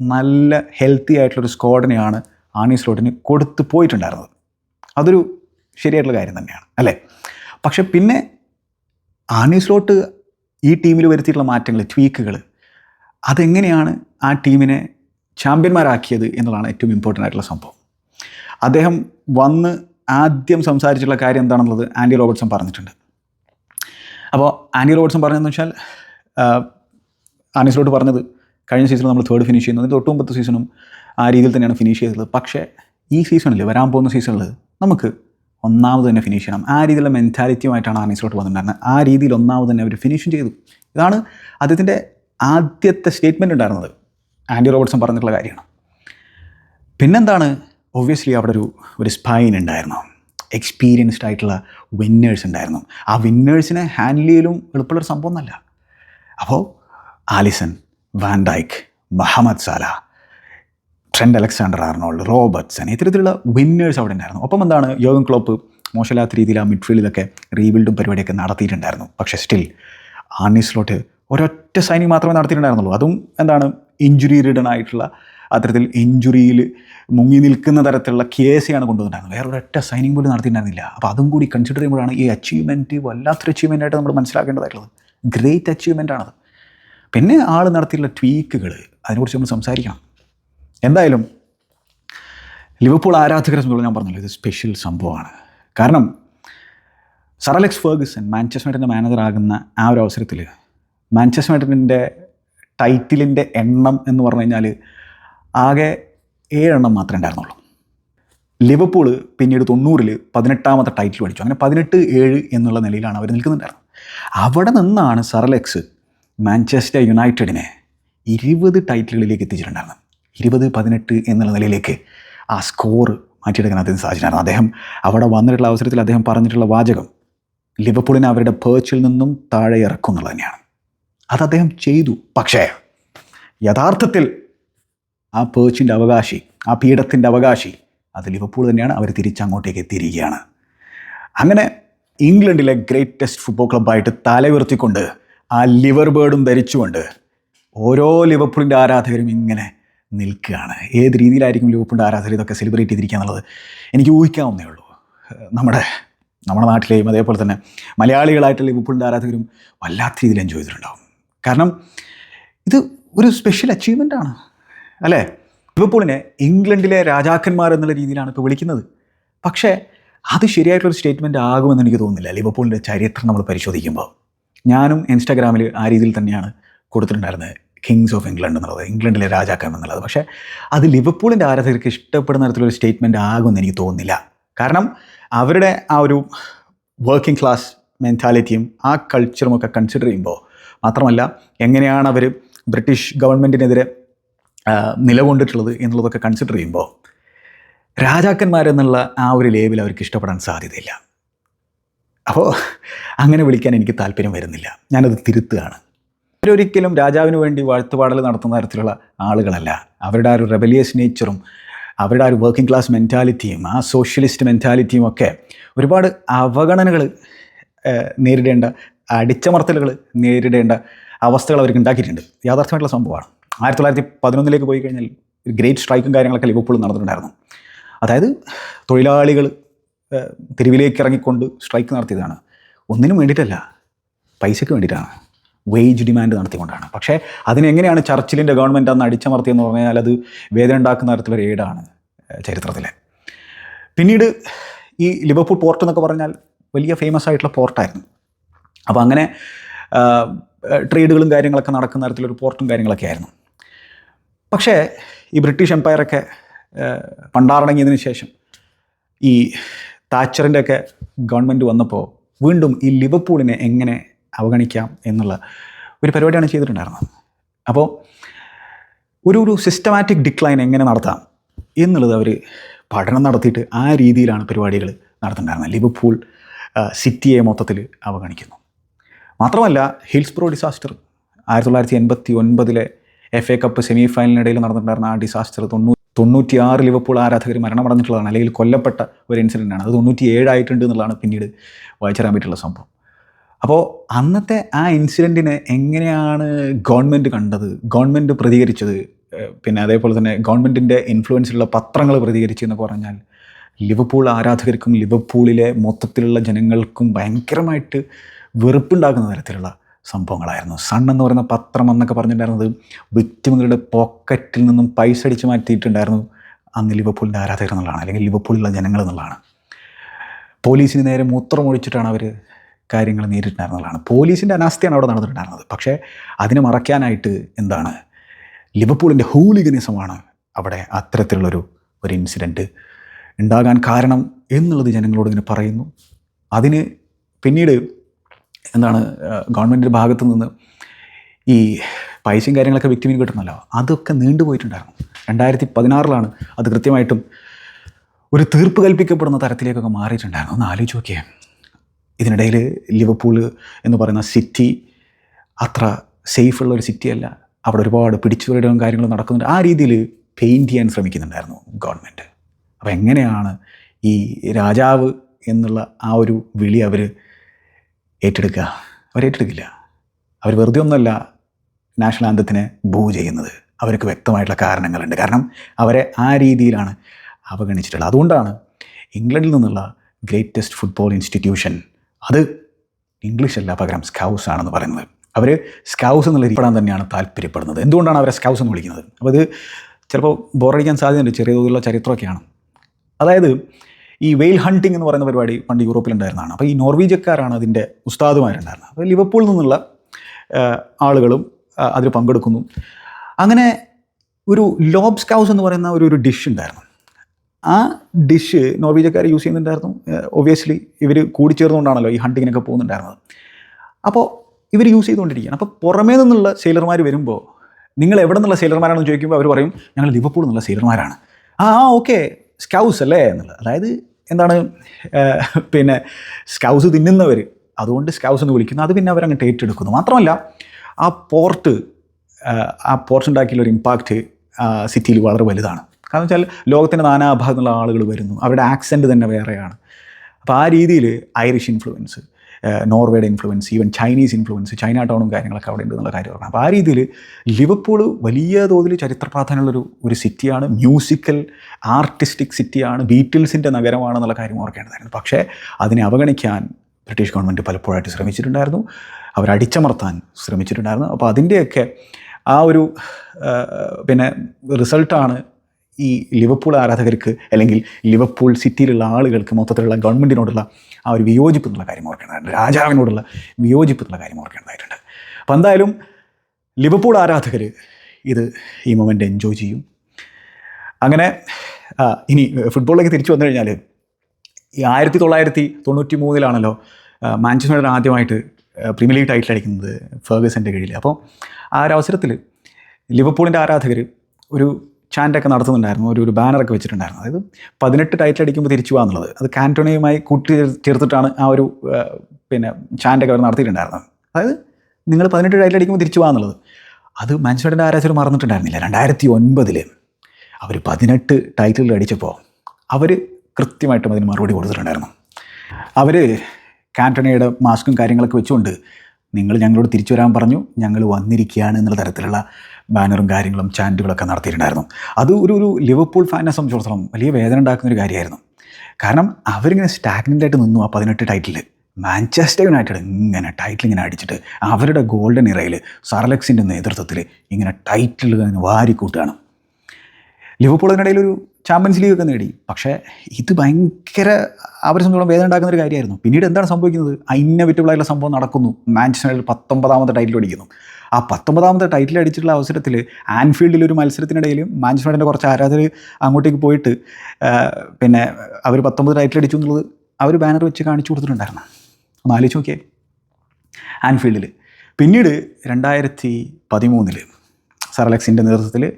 നല്ല ഹെൽത്തി ആയിട്ടുള്ളൊരു സ്ക്വാഡിനെയാണ് ആർണീസിലോട്ടിന് കൊടുത്തു പോയിട്ടുണ്ടായിരുന്നത്. അതൊരു ശരിയായിട്ടുള്ള കാര്യം തന്നെയാണ് അല്ലേ? പക്ഷെ പിന്നെ ആനീസ്ലോട്ട് ഈ ടീമിൽ വരുത്തിയിട്ടുള്ള മാറ്റങ്ങൾ ട്വീക്കുകൾ അതെങ്ങനെയാണ് ആ ടീമിനെ ചാമ്പ്യന്മാരാക്കിയത് എന്നുള്ളതാണ് ഏറ്റവും ഇമ്പോർട്ടന്റ് ആയിട്ടുള്ള സംഭവം. അദ്ദേഹം വന്ന് ആദ്യം സംസാരിച്ചിട്ടുള്ള കാര്യം എന്താണെന്നുള്ളത് ആൻഡി റോബർട്ട്സൺ പറഞ്ഞിട്ടുണ്ട്. അപ്പോൾ ആൻഡി റോബർട്ട്സൺ പറഞ്ഞതെന്ന് വെച്ചാൽ ആനീസിലോട്ട് പറഞ്ഞത് കഴിഞ്ഞ സീസണിൽ നമ്മൾ തേർഡ് ഫിനിഷ് ചെയ്യുന്നത് തൊട്ട് മുമ്പത്തെ സീസണും ആ രീതിയിൽ തന്നെയാണ് ഫിനിഷ് ചെയ്തത്. പക്ഷേ ഈ സീസണിൽ വരാൻ പോകുന്ന സീസണിൽ നമുക്ക് ഒന്നാമത് തന്നെ ഫിനിഷ് ചെയ്യണം. ആ രീതിയിലുള്ള മെന്റാലിറ്റിയുമായിട്ടാണ് ആനീസിലോട്ട് വന്നിട്ടുണ്ടായിരുന്നത്. ആ രീതിയിൽ ഒന്നാമത് തന്നെ അവർ ഫിനിഷും ചെയ്തു. ഇതാണ് അദ്ദേഹത്തിന്റെ ആദ്യത്തെ സ്റ്റേറ്റ്മെന്റ് ഉണ്ടായിരുന്നത്. ആൻഡി റോബർട്ട്സൺ പറഞ്ഞിട്ടുള്ള കാര്യമാണ്. പിന്നെന്താണ്? ഒബ്വിയസ്ലി അവിടെ ഒരു ഒരു സ്പൈൻ ഉണ്ടായിരുന്നു. എക്സ്പീരിയൻസ്ഡ് ആയിട്ടുള്ള വിന്നേഴ്സ് ഉണ്ടായിരുന്നു. ആ വിന്നേഴ്സിനെ ഹാൻഡിൽ ചെയ്യലും എളുപ്പമുള്ളൊരു സംഭവം ഒന്നല്ല. അപ്പോൾ Alisson Van Dijk Mohamed Salah Trent Alexander Arnold Robertson ഇത്തരത്തിലുള്ള വിന്നേഴ്സ് അവിടെ ഉണ്ടായിരുന്നു. ഒപ്പം എന്താണ് യോഗൻ ക്ലോപ്പ് മോശമില്ലാത്ത രീതിയിൽ ആ മിഡ്ഫീൽഡിലൊക്കെ റീബിൽഡും പരിപാടിയൊക്കെ നടത്തിയിട്ടുണ്ടായിരുന്നു. പക്ഷേ സ്റ്റിൽ ആർണിസ്ലോട്ട് ഒരൊറ്റ സൈനിങ് മാത്രമേ നടത്തിയിട്ടുണ്ടായിരുന്നുള്ളൂ. അതും എന്താണ് ഇഞ്ചുറി റിഡൺ ആയിട്ടുള്ള അത്തരത്തിൽ ഇഞ്ചുറിയിൽ മുങ്ങി നിൽക്കുന്ന തരത്തിലുള്ള കേസിയാണ് കൊണ്ടുവന്നിട്ടുണ്ടായിരുന്നത്. വേറെ ഒരൊറ്റ സൈനിങ് പോലും നടത്തിയിട്ടുണ്ടായിരുന്നില്ല. അപ്പോൾ അതും കൂടി കൺസിഡർ ചെയ്യുമ്പോഴാണ് ഈ അച്ചീവ്മെന്റ് വല്ലാത്തൊരു അച്ചീവ്മെന്റ് ആയിട്ട് നമ്മൾ മനസ്സിലാക്കേണ്ടതായിട്ടുള്ളത്. ഗ്രേറ്റ് അച്ചീവ്മെന്റ് ആണത്. പിന്നെ ആൾ നടത്തിയിട്ടുള്ള ട്വീക്കുകൾ അതിനെക്കുറിച്ച് നമ്മൾ സംസാരിക്കണം. എന്തായാലും ലിവർപൂൾ ആരാധകർ സംബന്ധിച്ച് ഞാൻ പറഞ്ഞല്ലോ ഇത് സ്പെഷ്യൽ സംഭവമാണ്. കാരണം sir Alex Manchester Manchester manager മാനേജറാകുന്ന ആ ഒരു അവസരത്തിൽ മാഞ്ചസ്റ്റർ യുണൈറ്റഡിന്റെ ടൈറ്റിലിന്റെ എണ്ണം എന്ന് പറഞ്ഞു കഴിഞ്ഞാൽ ആകെ ഏഴെണ്ണം മാത്രമേ ഉണ്ടായിരുന്നുള്ളൂ. ലിവർപൂൾ പിന്നീട് തൊണ്ണൂറിൽ പതിനെട്ടാമത്തെ ടൈറ്റിൽ പഠിച്ചു അങ്ങനെ പതിനെട്ട് ഏഴ് എന്നുള്ള നിലയിലാണ് അവർ നിൽക്കുന്നുണ്ടായിരുന്നത്. അവിടെ നിന്നാണ് സറലെക്സ് മാഞ്ചസ്റ്റർ യുണൈറ്റഡിനെ ഇരുപത് ടൈറ്റിലുകളിലേക്ക് എത്തിച്ചിട്ടുണ്ടായിരുന്നു ഇരുപത് പതിനെട്ട് എന്നുള്ള നിലയിലേക്ക് ആ സ്കോർ മാറ്റിയെടുക്കാൻ അദ്ദേഹം സാധിച്ചിട്ടുണ്ടായിരുന്നു അദ്ദേഹം അവിടെ വന്നിട്ടുള്ള അവസരത്തിൽ അദ്ദേഹം പറഞ്ഞിട്ടുള്ള വാചകം ലിവർപൂളിനെ അവരുടെ പേർച്ചിൽ നിന്നും താഴെ ഇറക്കും എന്നുള്ളത് തന്നെയാണ്. അത് അദ്ദേഹം ചെയ്തു. പക്ഷേ യഥാർത്ഥത്തിൽ ആ പേർച്ചിന്റെ അവകാശി ആ പീഠത്തിന്റെ അവകാശി അത് ലിവർപൂൾ തന്നെയാണ്. അവർ തിരിച്ചങ്ങോട്ടേക്ക് എത്തിയിരിക്കുകയാണ്. അങ്ങനെ ഇംഗ്ലണ്ടിലെ ഗ്രേറ്റസ്റ്റ് ഫുട്ബോൾ ക്ലബ്ബായിട്ട് തലയുയർത്തിക്കൊണ്ട് ആ ലിവർ ബേർഡും ധരിച്ചുകൊണ്ട് ഓരോ ലിവർപൂളിന്റെ ആരാധകരും ഇങ്ങനെ നിൽക്കുകയാണ്. ഏത് രീതിയിലായിരിക്കും ലിവർപൂളിന്റെ ആരാധകർ ഇതൊക്കെ സെലിബ്രേറ്റ് ചെയ്തിരിക്കുക എന്നുള്ളത് എനിക്ക് ഊഹിക്കാവുന്നേ ഉള്ളൂ. നമ്മുടെ നമ്മുടെ നാട്ടിലെയും അതേപോലെ തന്നെ മലയാളികളായിട്ടുള്ള ലിവർപൂളിന്റെ ആരാധകരും വല്ലാത്ത രീതിയിൽ എൻജോയ് ചെയ്തിട്ടുണ്ടാവും. കാരണം ഇത് ഒരു സ്പെഷ്യൽ അച്ചീവ്മെന്റ് ആണ്. അല്ലേ? ലിവർപൂളിനെ ഇംഗ്ലണ്ടിലെ രാജാക്കന്മാർ എന്നുള്ള രീതിയിലാണ് ഇപ്പോൾ വിളിക്കുന്നത്. പക്ഷേ അത് ശരിയായിട്ടുള്ളൊരു സ്റ്റേറ്റ്മെന്റ് ആകുമെന്ന് എനിക്ക് തോന്നുന്നില്ല. ലിവർപൂളിന്റെ ചരിത്രം നമ്മൾ പരിശോധിക്കുമ്പോൾ. ഞാനും ഇൻസ്റ്റാഗ്രാമിൽ ആ രീതിയിൽ തന്നെയാണ് കൊടുത്തിട്ടുണ്ടായിരുന്നത്. കിങ്സ് ഓഫ് ഇംഗ്ലണ്ട് എന്നുള്ളത്. ഇംഗ്ലണ്ടിലെ രാജാക്കാം എന്നുള്ളത്. പക്ഷേ അത് ലിവർപൂളിന്റെ ആരാധകർക്ക് ഇഷ്ടപ്പെടുന്ന തരത്തിലൊരു സ്റ്റേറ്റ്മെന്റ് ആകുമെന്ന് എനിക്ക് തോന്നുന്നില്ല. കാരണം അവരുടെ ആ ഒരു വർക്കിംഗ് ക്ലാസ് മെന്റാലിറ്റിയും ആ കൾച്ചറും ഒക്കെ കൺസിഡർ ചെയ്യുമ്പോൾ മാത്രമല്ല എങ്ങനെയാണ് അവർ ബ്രിട്ടീഷ് ഗവൺമെന്റിനെതിരെ നിലകൊണ്ടിട്ടുള്ളത് എന്നുള്ളതൊക്കെ കൺസിഡർ ചെയ്യുമ്പോൾ രാജാക്കന്മാരെന്നുള്ള ആ ഒരു ലേബിൽ അവർക്ക് ഇഷ്ടപ്പെടാൻ സാധ്യതയില്ല. അപ്പോൾ അങ്ങനെ വിളിക്കാൻ എനിക്ക് താല്പര്യം വരുന്നില്ല. ഞാനത് തിരുത്തുകയാണ്. അവരൊരിക്കലും രാജാവിന് വേണ്ടി വാഴ്ത്തുപാടൽ നടത്തുന്ന തരത്തിലുള്ള ആളുകളല്ല. അവരുടെ ആ ഒരു റെബലിയസ് നേച്ചറും അവരുടെ ആ ഒരു വർക്കിംഗ് ക്ലാസ് മെന്റാലിറ്റിയും ആ സോഷ്യലിസ്റ്റ് മെന്റാലിറ്റിയും ഒക്കെ ഒരുപാട് അവഗണനകൾ നേരിടേണ്ട അടിച്ചമർത്തലുകൾ നേരിടേണ്ട അവസ്ഥകൾ അവർക്ക് ഉണ്ടാക്കിയിട്ടുണ്ട്. യാഥാർത്ഥ്യമായിട്ടുള്ള സംഭവമാണ്. ആയിരത്തി തൊള്ളായിരത്തി പതിനൊന്നിലേക്ക് പോയി കഴിഞ്ഞാൽ ഒരു ഗ്രേറ്റ് സ്ട്രൈക്കും കാര്യങ്ങളൊക്കെ ലിവർപൂൾ നടന്നിട്ടുണ്ടായിരുന്നു. അതായത് തൊഴിലാളികൾ തെരുവിലേക്ക് ഇറങ്ങിക്കൊണ്ട് സ്ട്രൈക്ക് നടത്തിയതാണ്. ഒന്നിനും വേണ്ടിയിട്ടല്ല പൈസയ്ക്ക് വേണ്ടിയിട്ടാണ്. വേജ് ഡിമാൻഡ് നടത്തിക്കൊണ്ടാണ്. പക്ഷേ അതിനെങ്ങനെയാണ് ചർച്ചിലിന്റെ ഗവൺമെന്റ് അന്ന് അടിച്ചമർത്തിയെന്ന് പറഞ്ഞാൽ അത് വേദന ഉണ്ടാക്കുന്ന തരത്തിലൊരു ഏടാണ് ചരിത്രത്തിൽ പിന്നീട് ഈ ലിവർപൂൾ പോർട്ട് എന്നൊക്കെ പറഞ്ഞാൽ വലിയ ഫേമസ് ആയിട്ടുള്ള പോർട്ടായിരുന്നു അപ്പോൾ അങ്ങനെ ട്രേഡുകളും കാര്യങ്ങളൊക്കെ നടക്കുന്ന തരത്തിലൊരു പോർട്ടും കാര്യങ്ങളൊക്കെ ആയിരുന്നു. പക്ഷേ ഈ ബ്രിട്ടീഷ് എംപയറൊക്കെ പണ്ടാറടങ്ങിയതിന് ശേഷം ഈ താച്ചറിന്റെയൊക്കെ ഗവൺമെന്റ് വന്നപ്പോൾ വീണ്ടും ഈ ലിവർപൂളിനെ എങ്ങനെ അവഗണിക്കാം എന്നുള്ള ഒരു പരിപാടിയാണ് ചെയ്തിട്ടുണ്ടായിരുന്നത്. അപ്പോൾ ഒരു ഒരു സിസ്റ്റമാറ്റിക് ഡിക്ലൈൻ എങ്ങനെ നടത്താം എന്നുള്ളത് അവർ പഠനം നടത്തിയിട്ട് ആ രീതിയിലാണ് പരിപാടികൾ നടത്തുന്നുണ്ടായിരുന്നത് ലിവർപൂൾ സിറ്റിയെ മൊത്തത്തിൽ അവഗണിക്കുന്നു. മാത്രമല്ല ഹിൽസ്ബ്രോ ഡിസാസ്റ്റർ ആയിരത്തി തൊള്ളായിരത്തി എൺപത്തി ഒൻപതിലെ എഫ് എ കപ്പ് സെമി ഫൈനലിനിടയിൽ നടന്നിട്ടുണ്ടായിരുന്ന ആ ഡിസാസ്റ്റർ തൊണ്ണൂ തൊണ്ണൂറ്റിയാറ് ലിവർപൂൾ ആരാധകർ മരണമടഞ്ഞിട്ടുള്ളതാണ്. അല്ലെങ്കിൽ കൊല്ലപ്പെട്ട ഒരു ഇൻസിഡന്റ് ആണ്. അത് തൊണ്ണൂറ്റി ഏഴായിട്ടുണ്ട് എന്നുള്ളതാണ് പിന്നീട് വായിച്ചറിയാൻ പറ്റിയുള്ള സംഭവം. അപ്പോൾ അന്നത്തെ ആ ഇൻസിഡന്റിനെ എങ്ങനെയാണ് ഗവൺമെന്റ് കണ്ടത്? ഗവൺമെന്റ് പ്രതികരിച്ചത്? പിന്നെ അതേപോലെ തന്നെ ഗവൺമെന്റിന്റെ ഇൻഫ്ലുവൻസിലുള്ള പത്രങ്ങൾ പ്രതികരിച്ചു എന്ന് പറഞ്ഞാൽ ലിവർപൂൾ ആരാധകർക്കും ലിവർപൂളിലെ മൊത്തത്തിലുള്ള ജനങ്ങൾക്കും ഭയങ്കരമായിട്ട് വെറുപ്പുണ്ടാക്കുന്ന തരത്തിലുള്ള സംഭവങ്ങളായിരുന്നു. സൺ എന്ന് പറയുന്ന പത്രം എന്നൊക്കെ പറഞ്ഞിട്ടുണ്ടായിരുന്നത് വിക്ടിമുകളുടെ പോക്കറ്റിൽ നിന്നും പൈസ അടിച്ച് മാറ്റിയിട്ടുണ്ടായിരുന്നു അന്ന് ലിവർപൂളിന്റെ ആരാധകർ എന്നുള്ളതാണ് അല്ലെങ്കിൽ ലിവർപൂളിലുള്ള ജനങ്ങൾ എന്നുള്ളതാണ്. പോലീസിന് നേരെ മൂത്രമൊഴിച്ചിട്ടാണ് അവർ കാര്യങ്ങൾ നേരിട്ടുണ്ടായിരുന്നതാണ് പോലീസിന്റെ അനാസ്ഥയാണ് അവിടെ നടന്നിട്ടുണ്ടായിരുന്നത്. പക്ഷേ അതിനെ മറയ്ക്കാനായിട്ട് എന്താണ്? ലിവർപൂളിന്റെ ഹൂലിഗനിസമാണ് അവിടെ അത്തരത്തിലുള്ളൊരു ഒരു ഇൻസിഡന്റ് ഉണ്ടാകാൻ കാരണം എന്നുള്ളത് ജനങ്ങളോട് ഇങ്ങനെ പറയുന്നു. അതിന് പിന്നീട് എന്താണ് ഗവൺമെന്റിന്റെ ഭാഗത്തു നിന്ന് ഈ പൈസയും കാര്യങ്ങളൊക്കെ വ്യക്തിമിന് കിട്ടുന്നല്ലോ അതൊക്കെ നീണ്ടുപോയിട്ടുണ്ടായിരുന്നു രണ്ടായിരത്തി പതിനാറിലാണ് അത് കൃത്യമായിട്ടും ഒരു തീർപ്പ് കൽപ്പിക്കപ്പെടുന്ന തരത്തിലേക്കൊക്കെ മാറിയിട്ടുണ്ടായിരുന്നു. ഒന്ന് ആലോചിച്ച് നോക്കിയേ. ഇതിനിടയിൽ ലിവർപൂൾ എന്ന് പറയുന്ന സിറ്റി അത്ര സേഫുള്ള ഒരു സിറ്റിയല്ല അവിടെ ഒരുപാട് പിടിച്ചുപറിയും കാര്യങ്ങളും നടക്കുന്നുണ്ട്. ആ രീതിയിൽ പെയിന്റ് ചെയ്യാൻ ശ്രമിക്കുന്നുണ്ടായിരുന്നു ഗവൺമെന്റ് അപ്പോൾ എങ്ങനെയാണ് ഈ രാജാവ് എന്നുള്ള ആ ഒരു വിളി അവർ ഏറ്റെടുക്കുക? അവർ ഏറ്റെടുക്കില്ല. അവർ വെറുതെ ഒന്നുമല്ല നാഷണൽ ആന്തത്തിനെ ബൂ ചെയ്യുന്നത്. അവർക്ക് വ്യക്തമായിട്ടുള്ള കാരണങ്ങളുണ്ട്. കാരണം അവരെ ആ രീതിയിലാണ് അവഗണിച്ചിട്ടുള്ളത്. അതുകൊണ്ടാണ് ഇംഗ്ലണ്ടിൽ നിന്നുള്ള ഗ്രേറ്റസ്റ്റ് ഫുട്ബോൾ ഇൻസ്റ്റിറ്റ്യൂഷൻ അത് ഇംഗ്ലീഷ് പകരം സ്കൗസ് ആണെന്ന് പറയുന്നത്. അവർ സ്കൗസ് എന്നുള്ള രീതിപ്പെടാൻ തന്നെയാണ് താല്പര്യപ്പെടുന്നത്. എന്തുകൊണ്ടാണ് അവരെ സ്കൗസ് എന്ന് വിളിക്കുന്നത്? അപ്പോൾ അത് ചിലപ്പോൾ ബോറടിക്കാൻ സാധ്യതയുണ്ട് ചെറിയ തോതിലുള്ള ചരിത്രമൊക്കെയാണ്. അതായത് ഈ വെയിൽ ഹണ്ടിങ് എന്ന് പറയുന്ന പരിപാടി പണ്ട് യൂറോപ്പിലുണ്ടായിരുന്നതാണ്. അപ്പോൾ ഈ നോർവീജക്കാരാണ് അതിന്റെ ഉസ്താദുമാരുണ്ടായിരുന്നത്. അപ്പോൾ ലിവർപൂളിൽ നിന്നുള്ള ആളുകളും അതിൽ പങ്കെടുക്കുന്നു. അങ്ങനെ ഒരു ലോബ് സ്കൗസ് എന്ന് പറയുന്ന ഒരു ഒരു ഡിഷ് ഉണ്ടായിരുന്നു. ആ ഡിഷ് നോർവീജക്കാർ യൂസ് ചെയ്യുന്നുണ്ടായിരുന്നു. ഒബിയസ്ലി ഇവർ കൂടിച്ചേർന്നുകൊണ്ടാണല്ലോ ഈ ഹണ്ടിങ്ങിനൊക്കെ പോകുന്നുണ്ടായിരുന്നത്. അപ്പോൾ ഇവർ യൂസ് ചെയ്തുകൊണ്ടിരിക്കുകയാണ്. അപ്പോൾ പുറമേ നിന്നുള്ള സെയിലർമാർ വരുമ്പോൾ നിങ്ങൾ എവിടെ നിന്നുള്ള സെയിലർമാരാണെന്ന് ചോദിക്കുമ്പോൾ അവർ പറയും ഞങ്ങൾ ലിവർപൂൾ നിന്നുള്ള സെയിലർമാരാണ് ആ ആ ഓക്കെ സ്കൗസ് അല്ലേ എന്നുള്ളത്. അതായത് എന്താണ്? പിന്നെ സ്കൗസ് തിന്നുന്നവർ അതുകൊണ്ട് സ്കൗസ് എന്ന് വിളിക്കുന്നു. അത് പിന്നെ അവരങ്ങോട്ട് ഏറ്റെടുക്കുന്നു. മാത്രമല്ല ആ പോർട്ട് ആ പോർട്ട് ഉണ്ടാക്കിയുള്ള ഒരു ഇമ്പാക്റ്റ് സിറ്റിയിൽ വളരെ വലുതാണ്. കാരണം വെച്ചാൽ ലോകത്തിന്റെ നാനാഭാഗത്തുള്ള ആളുകൾ വരുന്നു. അവരുടെ ആക്സെന്റ് തന്നെ വേറെയാണ്. അപ്പോൾ ആ രീതിയിൽ Irish influence നോർവേയുടെ influence even Chinese influence China ടൗണും കാര്യങ്ങളൊക്കെ അവിടെ ഉണ്ട് എന്നുള്ള കാര്യം പറഞ്ഞു അപ്പോൾ ആ രീതിയിൽ ലിവർപൂൾ വലിയ തോതിൽ ചരിത്ര പ്രാധാന്യമുള്ളൊരു ഒരു സിറ്റിയാണ് മ്യൂസിക്കൽ ആർട്ടിസ്റ്റിക് സിറ്റിയാണ് ബീറ്റിൽസിന്റെ നഗരമാണെന്നുള്ള കാര്യം ഓർക്കേണ്ടതായിരുന്നു. പക്ഷേ അതിനെ അവഗണിക്കാൻ ബ്രിട്ടീഷ് ഗവൺമെന്റ് പലപ്പോഴായിട്ട് ശ്രമിച്ചിട്ടുണ്ടായിരുന്നു. അവരടിച്ചമർത്താൻ ശ്രമിച്ചിട്ടുണ്ടായിരുന്നു. അപ്പോൾ അതിന്റെയൊക്കെ ആ ഒരു പിന്നെ റിസൾട്ടാണ് ഈ ലിവർപൂൾ ആരാധകർക്ക് അല്ലെങ്കിൽ ലിവർപൂൾ സിറ്റിയിലുള്ള ആളുകൾക്ക് മൊത്തത്തിലുള്ള ഗവൺമെന്റിനോടുള്ള ആ ഒരു വിയോജിപ്പ് എന്നുള്ള കാര്യം ഓർക്കേണ്ടതായിട്ടുണ്ട് രാജാവിനോടുള്ള വിയോജിപ്പ് എന്നുള്ള കാര്യം ഓർക്കേണ്ടതായിട്ടുണ്ട്. അപ്പോൾ എന്തായാലും ലിവർപൂൾ ആരാധകർ ഇത് ഈ മൊമെന്റ് എൻജോയ് ചെയ്യും. അങ്ങനെ ഇനി ഫുട്ബോളിലേക്ക് തിരിച്ചു വന്നു കഴിഞ്ഞാൽ ഈ ആയിരത്തി തൊള്ളായിരത്തി തൊണ്ണൂറ്റി മൂന്നിലാണല്ലോ മാഞ്ചസ്റ്റർ ആദ്യമായിട്ട് പ്രീമിയർ ലീഗ് ടൈറ്റിൽ അടിക്കുന്നത് ഫേഗസന്റെ കീഴിൽ അപ്പോൾ ആ ഒരു അവസരത്തിൽ ലിവർപൂളിന്റെ ആരാധകർ ഒരു ചാൻഡൊക്കെ നടത്തുന്നുണ്ടായിരുന്നു. ഒരു ഒരു ബാനറൊക്കെ വെച്ചിട്ടുണ്ടായിരുന്നു. അതായത് പതിനെട്ട് ടൈറ്റിൽ അടിക്കുമ്പോൾ തിരിച്ചു പോകാന്നുള്ളത് അത് കാന്റോണയുമായി കൂട്ടി ചേർത്തിട്ടാണ് ആ ഒരു പിന്നെ ചാന്റൊക്കെ അവർ നടത്തിയിട്ടുണ്ടായിരുന്നത്. അതായത് നിങ്ങൾ പതിനെട്ട് ടൈറ്റിൽ അടിക്കുമ്പോൾ തിരിച്ചു പോകാന്നുള്ളത് അത് മനുഷ്യരുടെ ആരാച്ചർ മറന്നിട്ടുണ്ടായിരുന്നില്ല. രണ്ടായിരത്തി ഒൻപതിൽ അവർ പതിനെട്ട് ടൈറ്റിൽ അടിച്ചപ്പോൾ അവർ കൃത്യമായിട്ടും അതിന് മറുപടി കൊടുത്തിട്ടുണ്ടായിരുന്നു. അവർ കാന്റണയുടെ മാസ്കും കാര്യങ്ങളൊക്കെ വെച്ചുകൊണ്ട് നിങ്ങൾ ഞങ്ങളോട് തിരിച്ചു വരാൻ പറഞ്ഞു. ഞങ്ങൾ വന്നിരിക്കുകയാണ് എന്നുള്ള തരത്തിലുള്ള ബാനറും കാര്യങ്ങളും ചാന്റുകളൊക്കെ നടത്തിയിട്ടുണ്ടായിരുന്നു. അത് ഒരു ഒരു ലിവർപൂൾ ഫാനിനെ സംബന്ധിച്ചിടത്തോളം വലിയ വേദന ഉണ്ടാക്കുന്ന ഒരു കാര്യമായിരുന്നു. കാരണം അവരിങ്ങനെ സ്റ്റാഗ്നന്റ് ആയിട്ട് നിന്നു ആ പതിനെട്ട് ടൈറ്റിൽ മാഞ്ചസ്റ്റർ യുണൈറ്റഡ് ഇങ്ങനെ ടൈറ്റിൽ ഇങ്ങനെ അടിച്ചിട്ട് അവരുടെ ഗോൾഡൻ ഇറയിൽ സർലക്സിന്റെ നേതൃത്വത്തിൽ ഇങ്ങനെ ടൈറ്റിൽ വാരിക്കൂട്ടുകയാണ് ലിവർപൂൾ ഒരു ചാമ്പ്യൻസ് ലീഗ് ഒക്കെ നേടി. പക്ഷേ ഇത് ഭയങ്കര അവരെ സംബന്ധിച്ചോളം വേദന ഉണ്ടാക്കുന്ന ഒരു കാര്യമായിരുന്നു. പിന്നീട് എന്താണ് സംഭവിക്കുന്നത്? ഇന്നവിറ്റബിൾ ആയിട്ടുള്ള സംഭവം നടക്കുന്നു. മാഞ്ചസ്റ്ററിൽ പത്തൊമ്പതാമത്തെ ടൈറ്റിൽ അടിക്കുന്നു. ആ പത്തൊമ്പതാമത്തെ ടൈറ്റിൽ അടിച്ചിട്ടുള്ള അവസരത്തിൽ ആൻഫീൽഡിൽ ഒരു മത്സരത്തിനിടയിൽ മാഞ്ചസ്റ്ററിന്റെ കുറച്ച് ആരാധകർ അങ്ങോട്ടേക്ക് പോയിട്ട് പിന്നെ അവർ പത്തൊമ്പത് ടൈറ്റിൽ അടിച്ചു എന്നുള്ളത് അവർ ബാനർ വെച്ച് കാണിച്ചു കൊടുത്തിട്ടുണ്ടായിരുന്നു. ഒന്ന് ആലോചിച്ച് നോക്കിയേ. ആൻഫീൽഡിൽ പിന്നീട് രണ്ടായിരത്തി പതിമൂന്നിൽ സർ അലക്സിന്റെ നേതൃത്വത്തിൽ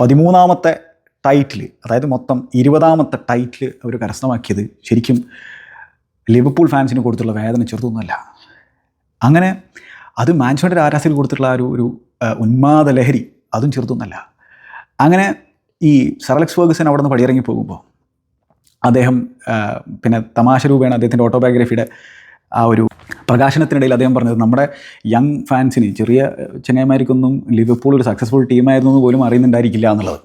പതിമൂന്നാമത്തെ ടൈറ്റിൽ അതായത് മൊത്തം ഇരുപതാമത്തെ ടൈറ്റിൽ അവർ കരസ്ഥമാക്കിയത് ശരിക്കും ലിവർപൂൾ ഫാൻസിന് കൊടുത്തുള്ള വേദന ചെറുതൊന്നുമല്ല. അങ്ങനെ അത് മാൻച്ചസ്റ്റർ ആരാസിൽ കൊടുത്തിട്ടുള്ള ഒരു ഒരു ഉന്മാദ ലഹരി അതും ചെറുതൊന്നല്ല അങ്ങനെ ഈ സെറലക്സ് ഫേഗസൻ അവിടെ നിന്ന് പടിയിറങ്ങി പോകുമ്പോൾ അദ്ദേഹം പിന്നെ തമാശ രൂപേണ അദ്ദേഹത്തിന്റെ ഓട്ടോബയോഗ്രഫിയുടെ ആ ഒരു പ്രകാശനത്തിനിടയിൽ അദ്ദേഹം പറഞ്ഞത് നമ്മുടെ യങ് ഫാൻസിന് ചെറിയ ചങ്ങായിമാർക്കൊന്നും ലിവർപൂൾ ഒരു സക്സസ്ഫുൾ ടീമായിരുന്നു പോലും അറിയുന്നുണ്ടായിരിക്കില്ല എന്നുള്ളത്.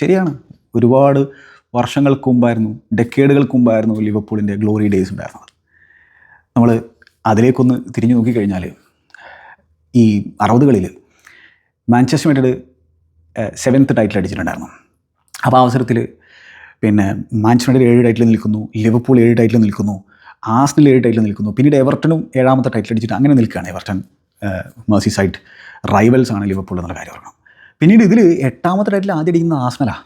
ശരിയാണ്. ഒരുപാട് വർഷങ്ങൾക്ക് മുമ്പായിരുന്നു ഡെക്കേഡുകൾക്ക് മുമ്പായിരുന്നു ലിവർപൂളിന്റെ ഗ്ലോറി ഡേയ്സ് ഉണ്ടായിരുന്നത്. നമ്മൾ അതിലേക്കൊന്ന് തിരിഞ്ഞു നോക്കിക്കഴിഞ്ഞാൽ ഈ അറുപതുകളിൽ മാഞ്ചസ്റ്റർ യുണൈറ്റഡ് സെവൻത്ത് ടൈറ്റിൽ അടിച്ചിട്ടുണ്ടായിരുന്നു. അപ്പോൾ അവസരത്തിൽ പിന്നെ മാഞ്ചസ്റ്റർ യുണൈറ്റഡ് ഏഴ് ടൈറ്റിൽ നിൽക്കുന്നു ലിവർപൂൾ ഏഴ് ടൈറ്റിൽ നിൽക്കുന്നു ആസ്നിൽ ഏഴ് ടൈറ്റിൽ നിൽക്കുന്നു പിന്നീട് എവർട്ടനും ഏഴാമത്തെ ടൈറ്റിൽ അടിച്ചിട്ട് അങ്ങനെ നിൽക്കുകയാണ് എവർട്ടൺ മേഴ്സി സൈഡ് റൈവൽസ് ആണ് ലിവർപൂൾ എന്നുള്ള കാര്യം ഓർക്കണം. പിന്നീട് ഇതിൽ എട്ടാമത്തെ ടൈറ്റിൽ ആദ്യം അടിക്കുന്ന ആസ്നലാണ്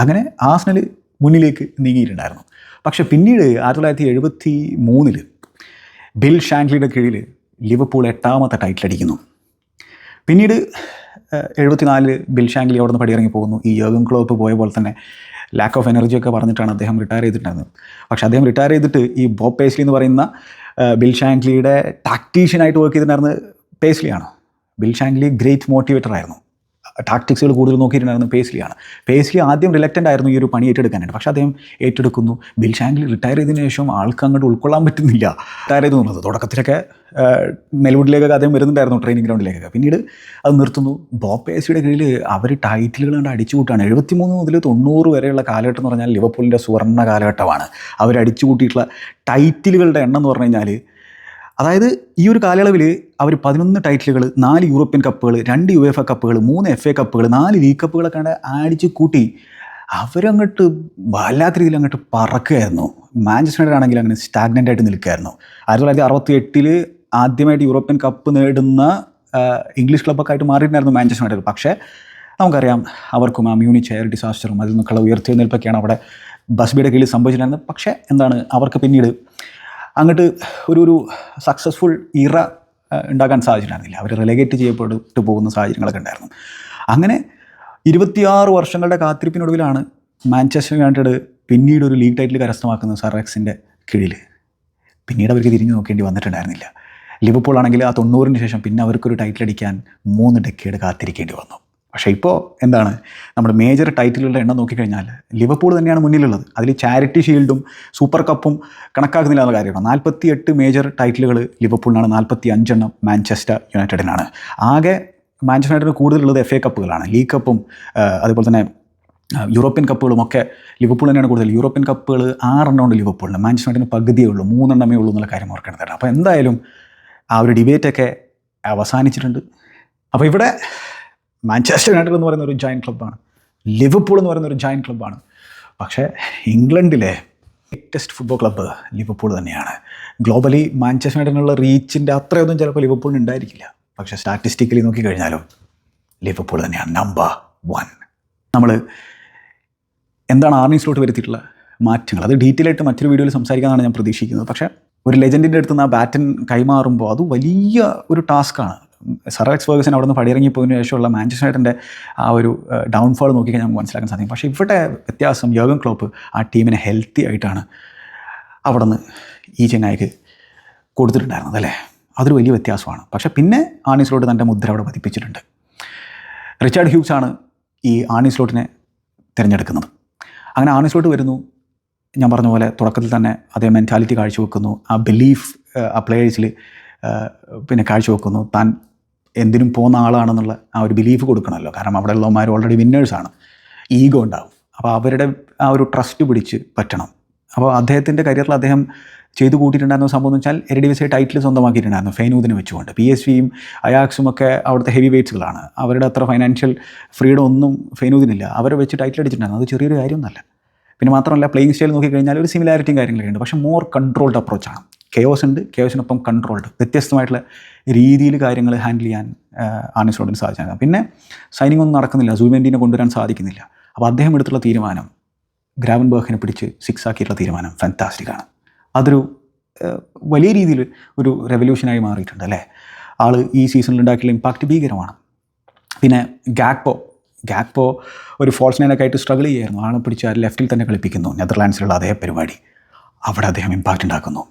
അങ്ങനെ ആസ്നൽ മുന്നിലേക്ക് നീങ്ങിയിട്ടുണ്ടായിരുന്നു. പക്ഷെ പിന്നീട് ആയിരത്തി തൊള്ളായിരത്തി എഴുപത്തി മൂന്നിൽ ബിൽ ഷാങ്ക്ലിയുടെ കീഴിൽ ലിവർപൂൾ എട്ടാമത്തെ ടൈറ്റിൽ അടിക്കുന്നു. പിന്നീട് എഴുപത്തിനാലിൽ ബിൽ ഷാങ്ക്ലി അവിടെ നിന്ന് പടിയിറങ്ങി പോകുന്നു. ഈ യോഗം ക്ലോപ്പ് പോയ പോലെ തന്നെ ലാക്ക് ഓഫ് എനർജി ഒക്കെ പറഞ്ഞിട്ടാണ് അദ്ദേഹം റിട്ടയർ ചെയ്തിട്ടുണ്ടായിരുന്നത്. പക്ഷേ അദ്ദേഹം റിട്ടയർ ചെയ്തിട്ട് ഈ ബോബ് പേസ്ലി എന്ന് പറയുന്ന ബിൽ ഷാങ്ക്ലിയുടെ ടാക്ടീഷ്യനായിട്ട് വർക്ക് ചെയ്തിട്ടുണ്ടായിരുന്നത് പേസ്ലിയാണ്. ബിൽ ഷാങ്ക്ലി ഗ്രേറ്റ് മോട്ടിവേറ്റർ ആയിരുന്നു. ടാക്ടിക്സുകൾ കൂടുതൽ നോക്കിയിട്ടുണ്ടായിരുന്നു പേസ്ലിയാണ് പേസ്ലി ആദ്യം റിലക്റ്റന്റ് ആയിരുന്നു ഈ ഒരു പണി ഏറ്റെടുക്കാനായിട്ട്. പക്ഷേ അദ്ദേഹം ഏറ്റെടുക്കുന്നു. ബിൽ ഷാങ്ക്ലി റിട്ടയർ ചെയ്തതിനു ശേഷം ആൾക്ക് അങ്ങോട്ട് ഉൾക്കൊള്ളാൻ പറ്റുന്നില്ല. റിട്ടയർ ചെയ്തു തോന്നുന്നത് തുടക്കത്തിലൊക്കെ മെൽവുഡിലേക്കൊക്കെ അദ്ദേഹം വരുന്നുണ്ടായിരുന്നു ട്രെയിനിങ് ഗ്രൗണ്ടിലേക്കൊക്കെ പിന്നീട് അത് നിർത്തുന്നു. ബോബ് പേസിയുടെ കീഴിൽ അവർ ടൈറ്റിലുകൾ കണ്ട് അടിച്ചു കൂട്ടാണ് എഴുപത്തിമൂന്ന് മുതൽ തൊണ്ണൂറ് വരെയുള്ള കാലഘട്ടം എന്ന് പറഞ്ഞാൽ ലിവർപൂളിന്റെ സുവർണ കാലഘട്ടമാണ്. അവർ അടിച്ചു കൂട്ടിയിട്ടുള്ള ടൈറ്റിലുകളുടെ എണ്ണം എന്ന് പറഞ്ഞു കഴിഞ്ഞാൽ അതായത് ഈ ഒരു കാലയളവിൽ അവർ പതിനൊന്ന് ടൈറ്റിലുകൾ നാല് യൂറോപ്യൻ കപ്പുകൾ രണ്ട് യു എഫ് എ കപ്പുകൾ മൂന്ന് എഫ് എ കപ്പുകൾ നാല് ലീഗ് കപ്പുകളൊക്കെ അടിച്ച് കൂട്ടി അവരങ്ങോട്ട് വല്ലാത്ത രീതിയിൽ അങ്ങോട്ട് പറക്കുകയായിരുന്നു. മാഞ്ചസ്റ്റർ യുണൈറ്റഡ് ആണെങ്കിൽ അങ്ങനെ സ്റ്റാഗ്നന്റ് ആയിട്ട് നിൽക്കുകയായിരുന്നു. ആയിരത്തി തൊള്ളായിരത്തി അറുപത്തി എട്ടിൽ ആദ്യമായിട്ട് യൂറോപ്യൻ കപ്പ് നേടുന്ന ഇംഗ്ലീഷ് ക്ലബ്ബൊക്കെ ആയിട്ട് മാറിയിട്ടുണ്ടായിരുന്നു മാഞ്ചസ്റ്റർ യുണൈറ്റഡ് പക്ഷേ നമുക്കറിയാം അവർക്കും ആ മ്യൂണിച്ച് എയർ ഡിസാസ്റ്ററും അതിൽ നിന്നൊക്കെയുള്ള ഉയർത്തെഴുന്നേൽപ്പൊക്കെയാണ് അവിടെ ബസ്ബിയുടെ കീഴിൽ സംഭവിച്ചിട്ടുണ്ടായിരുന്നത്. പക്ഷേ എന്താണ് അവർക്ക് പിന്നീട് അങ്ങോട്ട് ഒരു ഒരു സക്സസ്ഫുൾ ഇറ ഉണ്ടാക്കാൻ സാധിച്ചിട്ടുണ്ടായിരുന്നില്ല. അവർ റിലേഗേറ്റ് ചെയ്യപ്പെട്ട് പോകുന്ന സാഹചര്യങ്ങളൊക്കെ ഉണ്ടായിരുന്നു. അങ്ങനെ ഇരുപത്തിയാറ് വർഷങ്ങളുടെ കാത്തിരിപ്പിനൊടുവിലാണ് മാഞ്ചസ്റ്റർ യുണൈറ്റഡ് പിന്നീട് ഒരു ലീഗ് ടൈറ്റിൽ കരസ്ഥമാക്കുന്നത് സർറക്സിന്റെ കീഴിൽ പിന്നീട് അവർക്ക് തിരിഞ്ഞു നോക്കേണ്ടി വന്നിട്ടുണ്ടായിരുന്നില്ല. ലിവർപൂൾ ആണെങ്കിൽ ആ തൊണ്ണൂറിന് ശേഷം പിന്നെ അവർക്കൊരു ടൈറ്റിൽ അടിക്കാൻ മൂന്ന് ഡെക്കേഡ് കാത്തിരിക്കേണ്ടി വന്നു. പക്ഷേ ഇപ്പോൾ എന്താണ്? നമ്മുടെ മേജർ ടൈറ്റിലുകളുടെ എണ്ണം നോക്കിക്കഴിഞ്ഞാൽ ലിവർപൂൾ തന്നെയാണ് മുന്നിലുള്ളത്. അതിൽ ചാരിറ്റി ഷീൽഡും സൂപ്പർ കപ്പും കണക്കാക്കുന്നില്ല എന്ന കാര്യമാണ്. നാൽപ്പത്തി എട്ട് മേജർ ടൈറ്റിലുകൾ ലിവർപൂളിനാണ് നാൽപ്പത്തി അഞ്ചെണ്ണം മാഞ്ചസ്റ്റർ യുണൈറ്റഡിനാണ് ആകെ മാഞ്ചസ്റ്റർ യുണൈറ്റഡിന് കൂടുതലുള്ളത് എഫ് എ കപ്പുകളാണ് ലീഗ് കപ്പും അതുപോലെ തന്നെ യൂറോപ്യൻ കപ്പുകളും ഒക്കെ ലിവർപൂൾ തന്നെയാണ് കൂടുതൽ. യൂറോപ്യൻ കപ്പുകൾ ആറെണ്ണം ഉണ്ട് ലിവർപൂളിന് മാഞ്ചസ്റ്റർ യുണൈറ്റഡിന് പകുതിയേ ഉള്ളൂ. മൂന്നെണ്ണമേ ഉള്ളൂ എന്നുള്ള കാര്യം ഓർക്കേണ്ടതാണ് അപ്പോൾ എന്തായാലും ആ ഒരു ഡിബേറ്റൊക്കെ അവസാനിച്ചിട്ടുണ്ട്. അപ്പോൾ ഇവിടെ മാഞ്ചസ്റ്റർ യുണൈറ്റഡ് എന്ന് പറയുന്ന ഒരു ജോയിന്റ് ക്ലബ്ബാണ് ലിവർപൂൾ എന്ന് പറയുന്ന ഒരു ജോയിന്റ് ക്ലബ്ബാണ് പക്ഷേ ഇംഗ്ലണ്ടിലെ ഗ്രേറ്റസ്റ്റ് ഫുട്ബോൾ ക്ലബ്ബ് ലിവർപൂൾ തന്നെയാണ്. ഗ്ലോബലി മാഞ്ചസ്റ്റർ യുണൈറ്റഡിനുള്ള റീച്ചിന്റെ അത്രയൊന്നും ചിലപ്പോൾ ലിവർപൂളിന് ഉണ്ടായിരിക്കില്ല. പക്ഷേ സ്റ്റാറ്റിസ്റ്റിക്കലി നോക്കിക്കഴിഞ്ഞാലും ലിവർപൂൾ തന്നെയാണ് നമ്പർ വൺ നമ്മൾ എന്താണ് ആർമി സ്ലോട്ട് വരുത്തിയിട്ടുള്ള മാറ്റങ്ങൾ? അത് ഡീറ്റെയിൽ ആയിട്ട് മറ്റൊരു വീഡിയോയിൽ സംസാരിക്കാനാണ് ഞാൻ പ്രതീക്ഷിക്കുന്നത്. പക്ഷേ ഒരു ലെജൻഡിന്റെ അടുത്ത് നിന്ന് ആ ബാറ്റൻ കൈമാറുമ്പോൾ അത് വലിയ ഒരു ടാസ്ക്കാണ് സർ അലക്സ് ഫേഗസൻ അവിടെ നിന്ന് പടിയിറങ്ങിപ്പോയതിനു ശേഷമുള്ള മാഞ്ചസ്റ്റർ ആ ഒരു ഡൗൺഫോൾ നോക്കിക്കഴിഞ്ഞാൽ നമുക്ക് മനസ്സിലാക്കാൻ സാധിക്കും. പക്ഷേ ഇവിടെ വ്യത്യാസം യോഗം ക്ലോപ്പ് ആ ടീമിനെ ഹെൽത്തി ആയിട്ടാണ് അവിടെ നിന്ന് ഈ ചെങ്ങായിക്ക് കൊടുത്തിട്ടുണ്ടായിരുന്നത് അല്ലേ? അതൊരു വലിയ വ്യത്യാസമാണ്. പക്ഷേ പിന്നെ ആണി സ്ലോട്ട് തന്റെ മുദ്ര അവിടെ പതിപ്പിച്ചിട്ടുണ്ട്. റിച്ചാർഡ് ഹ്യൂസ് ആണ് ഈ ആണി സ്ലോട്ടിനെ തിരഞ്ഞെടുക്കുന്നത്. അങ്ങനെ ആണി സ്ലോട്ട് വരുന്നു. ഞാൻ പറഞ്ഞ പോലെ തുടക്കത്തിൽ തന്നെ അതേ മെന്റാലിറ്റി കാഴ്ചവെക്കുന്നു. ആ ബിലീഫ് ആ പ്ലേയേഴ്സിൽ പിന്നെ കാഴ്ചവെക്കുന്നു. താൻ എന്തിനും പോകുന്ന ആളാണെന്നുള്ള ആ ഒരു ബിലീഫ് കൊടുക്കണമല്ലോ. കാരണം അവിടെ ഉള്ളവന്മാർ ഓൾറെഡി വിന്നേഴ്സാണ് ഈഗോ ഉണ്ടാവും. അപ്പോൾ അവരുടെ ആ ഒരു ട്രസ്റ്റ് പിടിച്ച് പറ്റണം. അപ്പോൾ അദ്ദേഹത്തിന്റെ കരിയറിൽ അദ്ദേഹം ചെയ്തു കൂട്ടിയിട്ടുണ്ടായിരുന്ന സംഭവം എന്ന് വെച്ചാൽ L D V C title സ്വന്തമാക്കിയിട്ടുണ്ടായിരുന്നു ഫെയ്നൂദിനെ വെച്ചുകൊണ്ട്. പി എസ് വിയും അയാക്സും ഒക്കെ അവിടുത്തെ ഹെവി വെയ്റ്റ്സുകളാണ് അവരുടെ അത്ര ഫൈനാൻഷ്യൽ ഫ്രീഡം ഒന്നും ഫെയ്നൂദിനില്ല. അവരെ വെച്ച് ടൈറ്റിൽ അടിച്ചിട്ടുണ്ടായിരുന്നു. അത് ചെറിയൊരു കാര്യമൊന്നുമല്ല. പിന്നെ മാത്രമല്ല പ്ലേയിങ് സ്റ്റൈൽ നോക്കിക്കഴിഞ്ഞാൽ ഒരു സിമിലാരിറ്റിയും കാര്യങ്ങളൊക്കെ ഉണ്ട്. പക്ഷേ മോർ കൺട്രോൾഡ് അപ്രോച്ചാണ് കെയോസ് ഉണ്ട്. കെയോസിനൊപ്പം കൺട്രോൾഡ് വ്യത്യസ്തമായിട്ടുള്ള രീതിയിൽ കാര്യങ്ങൾ ഹാൻഡിൽ ചെയ്യാൻ ആണിസോഡിന് സാധിച്ചാൽ പിന്നെ സൈനിങ് ഒന്നും നടക്കുന്നില്ല. സൂമെന്റിനെ കൊണ്ടുവരാൻ സാധിക്കുന്നില്ല. അപ്പോൾ അദ്ദേഹം എടുത്തുള്ള തീരുമാനം ഗ്രാവൻ ബർഹിനെ പിടിച്ച് സിക്സ് ആക്കിയിട്ടുള്ള തീരുമാനം ഫാന്റാസ്റ്റിക്കാണ് അതൊരു വലിയ രീതിയിൽ ഒരു റെവല്യൂഷനായി മാറിയിട്ടുണ്ട് അല്ലേ? ആൾ ഈ സീസണിൽ ഉണ്ടാക്കിയുള്ള ഇമ്പാക്റ്റ് ഭീകരമാണ്. പിന്നെ ഗാക്പോ ഗാക്പോ ഒരു ഫോൾസ് നൈനൊക്കെ ആയിട്ട് സ്ട്രഗിൾ ചെയ്യായിരുന്നു. ആളെ പിടിച്ച് ലെഫ്റ്റിൽ തന്നെ കളിപ്പിക്കുന്നു. നെതർലാൻഡ്സിലുള്ള അതേ പരിപാടി. അവിടെ അദ്ദേഹം ഇമ്പാക്റ്റ് ഉണ്ടാക്കുന്നു.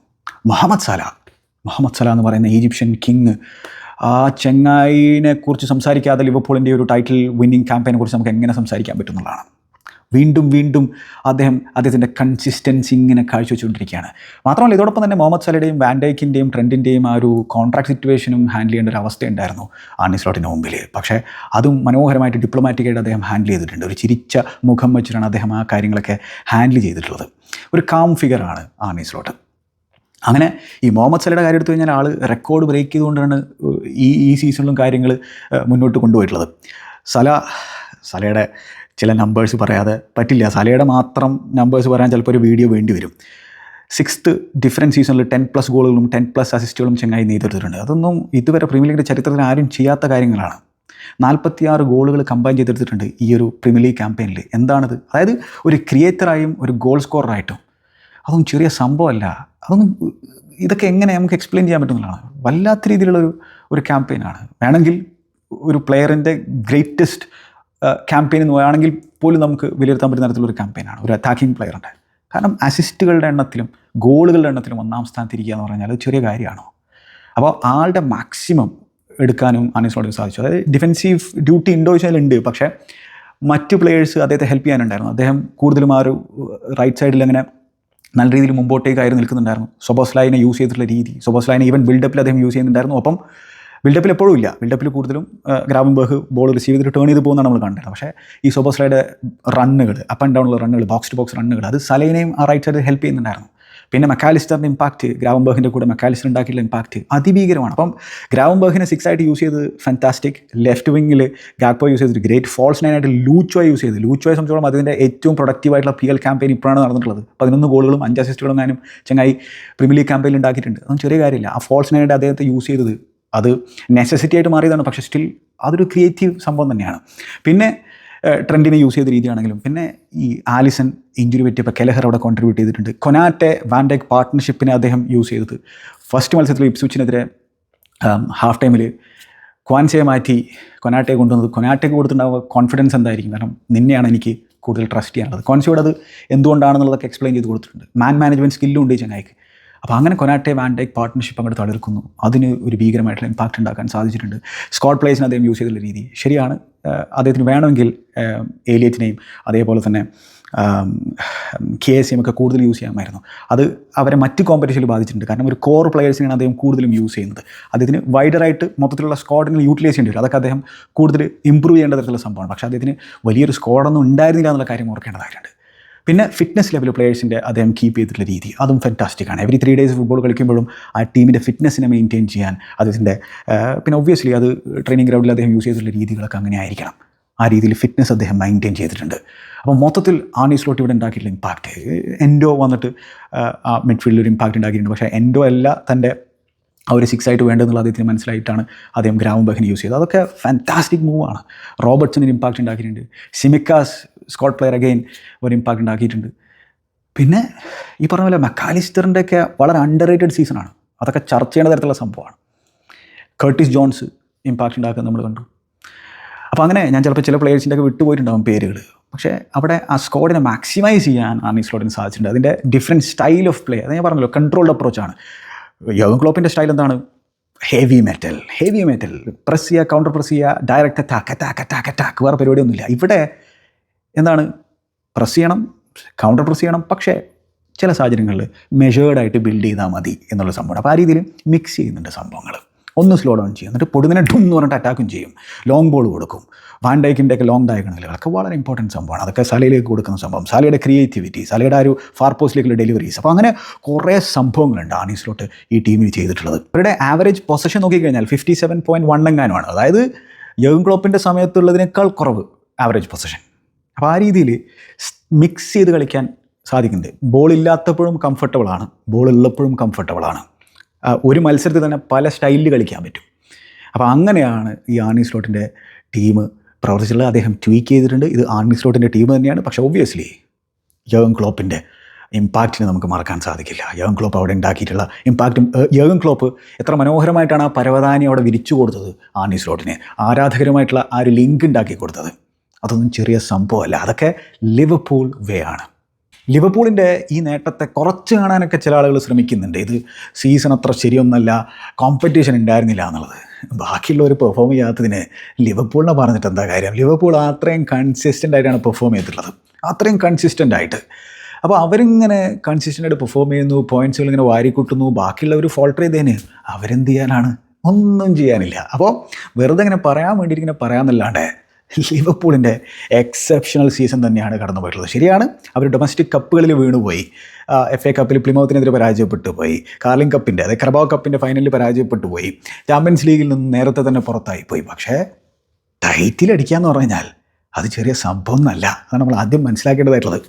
മുഹമ്മദ് സല. മുഹമ്മദ് സല എന്ന് പറയുന്ന ഈജിപ്ഷ്യൻ കിങ് ആ ചെങ്ങായിനെ കുറിച്ച് സംസാരിക്കാതെ ലിവർപൂളിന്റെ ഒരു ടൈറ്റിൽ വിന്നിങ് ക്യാമ്പയിനെ കുറിച്ച് നമുക്ക് എങ്ങനെ സംസാരിക്കാൻ പറ്റുന്നതാണ് വീണ്ടും വീണ്ടും അദ്ദേഹം അദ്ദേഹത്തിന്റെ കൺസിസ്റ്റൻസി ഇങ്ങനെ കാഴ്ചവെച്ചുകൊണ്ടിരിക്കുകയാണ്. മാത്രമല്ല ഇതോടൊപ്പം തന്നെ മുഹമ്മദ് സലയുടെയും വാൻഡേക്കിന്റെയും ട്രെൻഡിന്റെയും ആ ഒരു കോൺട്രാക്ട് സിറ്റുവേഷനും ഹാൻഡിൽ ചെയ്യേണ്ട ഒരു അവസ്ഥയുണ്ടായിരുന്നു ഉണ്ടായിരുന്നു ആർണി സ്ലോട്ടിന്റെ മുമ്പിൽ. പക്ഷേ അതും മനോഹരമായിട്ട് ഡിപ്ലോമാറ്റിക്കായിട്ട് അദ്ദേഹം ഹാൻഡിൽ ചെയ്തിട്ടുണ്ട്. ഒരു ചിരിച്ച മുഖം വെച്ചിട്ടാണ് അദ്ദേഹം ആ കാര്യങ്ങളൊക്കെ ഹാൻഡിൽ ചെയ്തിട്ടുള്ളത്. ഒരു കാം ഫിഗറാണ് ആർണി സ്ലോട്ട് അങ്ങനെ ഈ മുഹമ്മദ് സലയുടെ കാര്യം എടുത്തു കഴിഞ്ഞാൽ ആൾ റെക്കോർഡ് ബ്രേക്ക് ചെയ്തുകൊണ്ടാണ് ഈ ഈ സീസണിലും കാര്യങ്ങൾ മുന്നോട്ട് കൊണ്ടുപോയിട്ടുള്ളത്. സല സലയുടെ ചില നമ്പേഴ്സ് പറയാതെ പറ്റില്ല. സലയുടെ മാത്രം നമ്പേഴ്സ് പറയാൻ ചിലപ്പോൾ ഒരു വീഡിയോ വേണ്ടി വരും. സിക്സ്ത്ത് ഡിഫറന്റ് സീസണിൽ ടെൻ പ്ലസ് ഗോളുകളും ടെൻ പ്ലസ് അസിസ്റ്റുകളും ചെങ്ങായി നെയ്തെടുത്തിട്ടുണ്ട്. അതൊന്നും ഇതുവരെ പ്രീമിയർ ലീഗിന്റെ ചരിത്രത്തിൽ ആരും ചെയ്യാത്ത കാര്യങ്ങളാണ്. നാൽപ്പത്തിയാറ് ഗോളുകൾ കമ്പൈൻ ചെയ്തെടുത്തിട്ടുണ്ട് ഈ ഒരു പ്രീമിയർ ലീഗ് ക്യാമ്പയിനിൽ എന്താണത്? അതായത് ഒരു ക്രിയേറ്ററായും ഒരു ഗോൾ സ്കോററായിട്ടും അതൊന്നും ചെറിയ സംഭവമല്ല. അതൊന്നും ഇതൊക്കെ എങ്ങനെ നമുക്ക് എക്സ്പ്ലെയിൻ ചെയ്യാൻ പറ്റുന്നതാണ്? വല്ലാത്ത രീതിയിലുള്ളൊരു ഒരു ക്യാമ്പയിനാണ് വേണമെങ്കിൽ ഒരു പ്ലെയറിന്റെ ഗ്രേറ്റസ്റ്റ് ക്യാമ്പയിൻ എന്ന് പറയുകയാണെങ്കിൽ പോലും നമുക്ക് വിലയിരുത്താൻ പറ്റുന്ന തരത്തിലുള്ള ഒരു ക്യാമ്പയിനാണ് ഒരു അറ്റാക്കിംഗ് പ്ലെയറിന്റെ കാരണം അസിസ്റ്റുകളുടെ എണ്ണത്തിലും ഗോളുകളുടെ എണ്ണത്തിലും ഒന്നാം സ്ഥാനത്തിരിക്കുക എന്ന് പറഞ്ഞാൽ അത് ചെറിയ കാര്യമാണോ? അപ്പോൾ ആളുടെ മാക്സിമം എടുക്കാനും അനീസിനോട് സാധിച്ചു. അതായത് ഡിഫെൻസീവ് ഡ്യൂട്ടി ഉണ്ടോ വെച്ചാൽ ഉണ്ട്. പക്ഷേ മറ്റ് പ്ലെയേഴ്സ് അദ്ദേഹത്തെ ഹെൽപ്പ് ചെയ്യാനുണ്ടായിരുന്നു. അദ്ദേഹം കൂടുതലും ആ ഒരു റൈറ്റ് സൈഡിൽ അങ്ങനെ നല്ല രീതിയിൽ മുമ്പോട്ടേക്ക് ആയിരുന്നു നിൽക്കുന്നുണ്ടായിരുന്നു. സൊബോസ്ലായിനെ യൂസ് ചെയ്തിട്ടുള്ള രീതി സൊബോസ്ലായിനെ ഈവൻ ബിൽഡപ്പിൽ അദ്ദേഹം യൂസ് ചെയ്യുന്നുണ്ടായിരുന്നു. അപ്പം ബിൽഡപ്പിൽ എപ്പോഴും ഇല്ല. ബിൽഡപ്പിൽ കൂടുതലും ഗ്രാവൻബർഗ് ബോൾ റിസീവ് ചെയ്തിട്ട് ടേൺ ചെയ്ത് പോകുന്നതാണ് നമ്മൾ കണ്ടത്. പക്ഷേ ഈ സോബോസ്ലയുടെ റണ്ണുകൾ അപ്പ് ആൻഡ് ഡൗണുള്ള റണ്ണുകൾ ബോക്സ് ടു ബോക്സ് റണ്ണുകൾ അത് സലൈനെയും ആ റൈറ്റ് സൈഡ് ഹെൽപ്പ് ചെയ്യുന്നുണ്ടായിരുന്നു. പിന്നെ മെക്കാലിസ്റ്ററിന്റെ ഇമ്പാക്റ്റ് ഗ്രാവൻബർഗിന്റെ കൂടെ മെക്കാലിസ്റ്റർ ഉണ്ടാക്കിയിട്ടുള്ള ഇമ്പാക്റ്റ് അതിഭീകരമാണ്. അപ്പം ഗ്രാവൻബർഗിനെ സിക്സ് ആയിട്ട് യൂസ് ചെയ്ത് ഫാന്റാസ്റ്റിക് ലെഫ്റ്റ് വിങ്ങിൽ ഗാക്പോ യൂസ് ചെയ്തിട്ട് ഗ്രേറ്റ് ഫോൾസ് നൈനായിട്ട് ലൂച്ചോ യൂസ് ചെയ്ത്. ലൂച്ചോയെ സംബന്ധിച്ചോളം അതിന്റെ ഏറ്റവും പ്രൊഡക്റ്റീവായിട്ടുള്ള പി എൽ ക്യാമ്പയിൻ ഇപ്പോഴാണ് നടന്നിട്ടുള്ളത്. പതിനൊന്ന് ഗോളുകളും അഞ്ച് അസിസ്റ്റുകളും ഞാനും ചങ്ങായി പ്രീമിയർ ലീഗ് ക്യാമ്പയിനിൽ ഉണ്ടാക്കിയിട്ടുണ്ട്. അതൊന്നും ചെറിയ കാര്യമില്ല. ആ ഫോൾസ് നൈനായിട്ട് അദ്ദേഹത്തെ യൂസ് ചെയ്തത് അത് നെസസിറ്റി ആയിട്ട് മാറിയതാണ്. പക്ഷേ സ്റ്റിൽ അതൊരു ക്രിയേറ്റീവ് സംഭവം തന്നെയാണ്. പിന്നെ ട്രെൻഡിനെ യൂസ് ചെയ്ത രീതിയാണെങ്കിലും പിന്നെ ഈ ആലിസൺ ഇഞ്ചുറി പറ്റിയപ്പോൾ കെലഹർ അവിടെ കോൺട്രിബ്യൂട്ട് ചെയ്തിട്ടുണ്ട്. കൊനാറ്റെ വാൻഡേക്ക് പാർട്ട്ണർഷിപ്പിനെ അദ്ദേഹം യൂസ് ചെയ്തത്. ഫസ്റ്റ് മത്സരത്തിൽ ഇപ്സുച്ചിനെതിരെ ഹാഫ് ടൈമിൽ ക്വാൻസയെ മാറ്റി കൊനാട്ടെ കൊണ്ടുവന്നത്. കൊനാട്ടയ്ക്ക് കൊടുത്തിട്ടുണ്ടാവുക കോൺഫിഡൻസ് എന്തായിരിക്കും? കാരണം നിന്നെയാണ് എനിക്ക് കൂടുതൽ ട്രസ്റ്റ് ചെയ്യാനുള്ളത്. കോൺസിയോട് അത് എന്തുകൊണ്ടാണെന്നുള്ളതൊക്കെ എക്സ്പ്ലെയിൻ ചെയ്ത് കൊടുത്തിട്ടുണ്ട്. മാൻ മാനേജ്മെന്റ് സ്കില്ലും ഉണ്ട് ചങ്ങായിക്ക്. അപ്പോൾ അങ്ങനെ കൊനാട്ടെ വാൻഡേക്ക് പാർട്ട്ണർഷിപ്പ് അങ്ങോട്ട് തളിർക്കുന്നു. അതിന് ഒരു ഭീകരമായിട്ടുള്ള ഇമ്പാക്റ്റ് ഉണ്ടാക്കാൻ സാധിച്ചിട്ടുണ്ട്. സ്കോട്ട് പ്ലേസിന് അദ്ദേഹം യൂസ് ചെയ്തിട്ടുള്ള രീതി. ശരിയാണ്. അദ്ദേഹത്തിന് വേണമെങ്കിൽ ഏലിയറ്റിനെയും അതേപോലെ തന്നെ കെ എസ് സിയും ഒക്കെ കൂടുതൽ യൂസ് ചെയ്യാമായിരുന്നു. അത് അവരെ മറ്റ് കോമ്പറ്റീഷനിൽ ബാധിച്ചിട്ടുണ്ട്. കാരണം ഒരു കോർ പ്ലെയേഴ്സിനാണ് അദ്ദേഹം കൂടുതലും യൂസ് ചെയ്യുന്നത്. അദ്ദേഹത്തിന് വൈഡറായിട്ട് മൊത്തത്തിലുള്ള സ്ക്വാഡിനെ യൂട്ടിലൈസ് ചെയ്യേണ്ടി വരും. അതൊക്കെ അദ്ദേഹം കൂടുതൽ ഇമ്പ്രൂവ് ചെയ്യേണ്ട തരത്തിലുള്ള സംഭവമാണ്. പക്ഷേ അദ്ദേഹത്തിന് വലിയൊരു സ്ക്വാഡൊന്നും ഉണ്ടായിരുന്നില്ല എന്നുള്ള കാര്യം ഓർക്കേണ്ടതായിട്ടുണ്ട്. പിന്നെ ഫിറ്റ്നസ് ലെവൽ പ്ലെയേഴ്സിന്റെ അദ്ദേഹം കീപ്പ് ചെയ്തിട്ടുള്ള രീതി. അതും ഫാന്റാസ്റ്റിക് ആണ്. എവറി ത്രീ ഡേയ്സ് ഫുട്ബോൾ കളിക്കുമ്പോഴും ആ ടീമിന്റെ ഫിറ്റ്നസ്സിനെ മെയിന്റെയിൻ ചെയ്യാൻ അദ്ദേഹത്തിന്റെ പിന്നെ ഒബ്വിയസ്ലി അത് ട്രെയിനിങ് ഗ്രൗണ്ടിൽ അദ്ദേഹം യൂസ് ചെയ്തിട്ടുള്ള രീതികളൊക്കെ അങ്ങനെ ആയിരിക്കണം. ആ രീതിയിൽ ഫിറ്റ്നസ് അദ്ദേഹം മെയിന്റെയിൻ ചെയ്തിട്ടുണ്ട്. അപ്പോൾ മൊത്തത്തിൽ ആണി സ്ലോട്ട് ഇവിടെ ഉണ്ടാക്കിയിട്ടുള്ള ഇമ്പാക്റ്റ് എൻഡോ വന്നിട്ട് ആ മിഡ്ഫീൽഡിൽ ഒരു ഇമ്പാക്റ്റ് ഉണ്ടാക്കിയിട്ടുണ്ട്. പക്ഷേ എൻഡോ അല്ല തന്റെ ആ ഒരു സിക്സ് ആയിട്ട് വേണ്ടതെന്നുള്ള അദ്ദേഹത്തിന് മനസ്സിലായിട്ടാണ് അദ്ദേഹം ഗ്രാമം ബഹിന് യൂസ് ചെയ്തത്. അതൊക്കെ ഫാന്റാസ്റ്റിക് മൂവാണ് റോബർട്ട്സിന് ഇമ്പാക്റ്റ് ഉണ്ടാക്കിയിട്ടുണ്ട്. സിമിക്കാസ് സ്കോട്ട് പ്ലെയർ അഗെയിൻ ഒരു ഇമ്പാക്റ്റ് ഉണ്ടാക്കിയിട്ടുണ്ട്. പിന്നെ ഈ പറഞ്ഞ പോലെ മെക്കാലിസ്റ്ററിന്റെ ഒക്കെ വളരെ അണ്ടർ റേറ്റഡ് സീസണാണ് അതൊക്കെ ചർച്ച ചെയ്യേണ്ട തരത്തിലുള്ള സംഭവമാണ്. കർട്ടിസ് ജോൺസ് ഇമ്പാക്റ്റ് ഉണ്ടാക്കുന്നത് നമ്മൾ കണ്ടു. അപ്പോൾ അങ്ങനെ ഞാൻ ചിലപ്പോൾ ചില പ്ലേയേഴ്സിന്റെ ഒക്കെ വിട്ടുപോയിട്ടുണ്ടാകും പേരുകൾ പക്ഷേ അവിടെ ആ സ്കോഡിനെ മാക്സിമൈസ് ചെയ്യാൻ ആർണി സ്ലോട്ടിന് സാധിച്ചിട്ടുണ്ട്. അതിന്റെ ഡിഫറെന്റ് സ്റ്റൈൽ ഓഫ് പ്ലേ അത് ഞാൻ പറഞ്ഞല്ലോ കൺട്രോൾഡ് അപ്രോച്ചാണ് യോഗൻ ക്ലോപ്പിന്റെ സ്റ്റൈൽ എന്താണ്? Heavy metal heavy metal press ചെയ്യുക കൗണ്ടർ പ്രസ് ചെയ്യുക direct attack attack attack attack വേറെ പരിപാടിയൊന്നുമില്ല. ഇവിടെ എന്താണ്? പ്രസ് ചെയ്യണം കൗണ്ടർ പ്രസ് ചെയ്യണം. പക്ഷേ ചില സാഹചര്യങ്ങളിൽ മെഷേർഡായിട്ട് ബിൽഡ് ചെയ്താൽ മതി എന്നുള്ള സംഭവമാണ്. അപ്പോൾ ആ രീതിയിൽ മിക്സ് ചെയ്യുന്നുണ്ട് സംഭവങ്ങൾ ഒന്ന് സ്ലോ ഡൗൺ ചെയ്യും. എന്നിട്ട് പൊടുന്നതിനെ ഡും എന്ന് പറഞ്ഞിട്ട് അറ്റാക്കും ചെയ്യും. ലോങ് ബോൾ കൊടുക്കും. വാൻ ഡൈക്കിന്റെ ഒക്കെ ലോങ് ഡയഗണലുകളൊക്കെ വളരെ ഇമ്പോർട്ടന്റ് സംഭവമാണ്. അതൊക്കെ സലയിലേക്ക് കൊടുക്കുന്ന സംഭവം. സലയുടെ ക്രിയേറ്റിവിറ്റി സലയുടെ ആ ഒരു ഫാർ പോസ്റ്റിലേക്കുള്ള ഡെലിവറീസ് അപ്പോൾ അങ്ങനെ കുറേ സംഭവങ്ങളുണ്ട് ആണീസിലോട്ട് ഈ ടീമിൽ ചെയ്തിട്ടുള്ളത്. ഇവരുടെ ആവറേജ് പൊസഷൻ നോക്കിക്കഴിഞ്ഞാൽ ഫിഫ്റ്റി സെവൻ പോയിന്റ് വൺ എങ്ങാനുമാണ്. അതായത് യോഗം ക്ലോപ്പിന്റെ സമയത്തുള്ളതിനേക്കാൾ കുറവ് ആവറേജ് പൊസഷൻ അപ്പോൾ ആ രീതിയിൽ മിക്സ് ചെയ്ത് കളിക്കാൻ സാധിക്കുന്നുണ്ട്. ബോൾ ഇല്ലാത്തപ്പോഴും കംഫർട്ടബിളാണ് ബോൾ ഉള്ളപ്പോഴും കംഫർട്ടബിളാണ് ആണ്. ഒരു മത്സരത്തിൽ തന്നെ പല സ്റ്റൈലിൽ കളിക്കാൻ പറ്റും. അപ്പോൾ അങ്ങനെയാണ് ഈ ആർണി സ്ലോട്ടിന്റെ ടീം പ്രവർത്തിച്ചിട്ടുള്ളത്. അദ്ദേഹം ട്വീക്ക് ചെയ്തിട്ടുണ്ട്. ഇത് ആർണി സ്ലോട്ടിന്റെ ടീം തന്നെയാണ്. പക്ഷേ ഒബ്വിയസ്ലി യോഗൻ ക്ലോപ്പിന്റെ ഇമ്പാക്റ്റിനെ നമുക്ക് മറക്കാൻ സാധിക്കില്ല. യോഗൻ ക്ലോപ്പ് അവിടെ ഉണ്ടാക്കിയിട്ടുള്ള ഇമ്പാക്റ്റും യോഗൻ ക്ലോപ്പ് എത്ര മനോഹരമായിട്ടാണ് ആ പരവതാനി അവിടെ വിരിച്ചു കൊടുത്തത് ആർണി സ്ലോട്ടിനെ. ആരാധകരുമായിട്ടുള്ള ആ ഒരു ലിങ്ക് ഉണ്ടാക്കി കൊടുത്തത്. അതൊന്നും ചെറിയ സംഭവമല്ല. അതൊക്കെ ലിവർപൂൾ വേ ആണ്. ലിവർപൂളിന്റെ ഈ നേട്ടത്തെ കുറച്ച് കാണാനൊക്കെ ചില ആളുകൾ ശ്രമിക്കുന്നുണ്ട്. ഇത് സീസൺ അത്ര ശരിയൊന്നല്ല കോമ്പറ്റീഷൻ ഉണ്ടായിരുന്നില്ല എന്നുള്ളത്. ബാക്കിയുള്ളവർ പെർഫോം ചെയ്യാത്തതിന് ലിവർപൂളിനെ പറഞ്ഞിട്ട് എന്താ കാര്യം? ലിവർപൂൾ അത്രയും കൺസിസ്റ്റന്റ് ആയിട്ടാണ് പെർഫോം ചെയ്തിട്ടുള്ളത്. അത്രയും കൺസിസ്റ്റന്റ് ആയിട്ട്. അപ്പോൾ അവരിങ്ങനെ കൺസിസ്റ്റന്റ് ആയിട്ട് പെർഫോം ചെയ്യുന്നു പോയിൻസുകൾ ഇങ്ങനെ വാരിക്കൂട്ടുന്നു ബാക്കിയുള്ളവർ ഫോൾട്ടർ ചെയ്തതിന് അവരെന്ത് ചെയ്യാനാണ്? ഒന്നും ചെയ്യാനില്ല. അപ്പോൾ വെറുതെ ഇങ്ങനെ പറയാൻ വേണ്ടിയിട്ട് ഇങ്ങനെ പറയാമെന്നല്ലാണ്ട് ലിവർപൂളിന്റെ എക്സെപ്ഷണൽ സീസൺ തന്നെയാണ് കടന്നു പോയിട്ടുള്ളത് ശരിയാണ് അവർ ഡൊമസ്റ്റിക് കപ്പുകളിൽ വീണുപോയി. എഫ് എ കപ്പിൽ പ്ലിമൗത്തിനെതിരെ പരാജയപ്പെട്ടു പോയി കാർലിംഗ് കപ്പിന്റെ അതായത് കർബാവ് കപ്പിന്റെ ഫൈനലിൽ പരാജയപ്പെട്ടു പോയി ചാമ്പ്യൻസ് ലീഗിൽ നിന്ന് നേരത്തെ തന്നെ പുറത്തായി പോയി പക്ഷേ ടൈറ്റിൽ അടിക്കാന്ന് പറഞ്ഞാൽ അത് ചെറിയ സംഭവം എന്നല്ല അതാണ് നമ്മൾ ആദ്യം മനസ്സിലാക്കേണ്ടതായിട്ടുള്ളത്.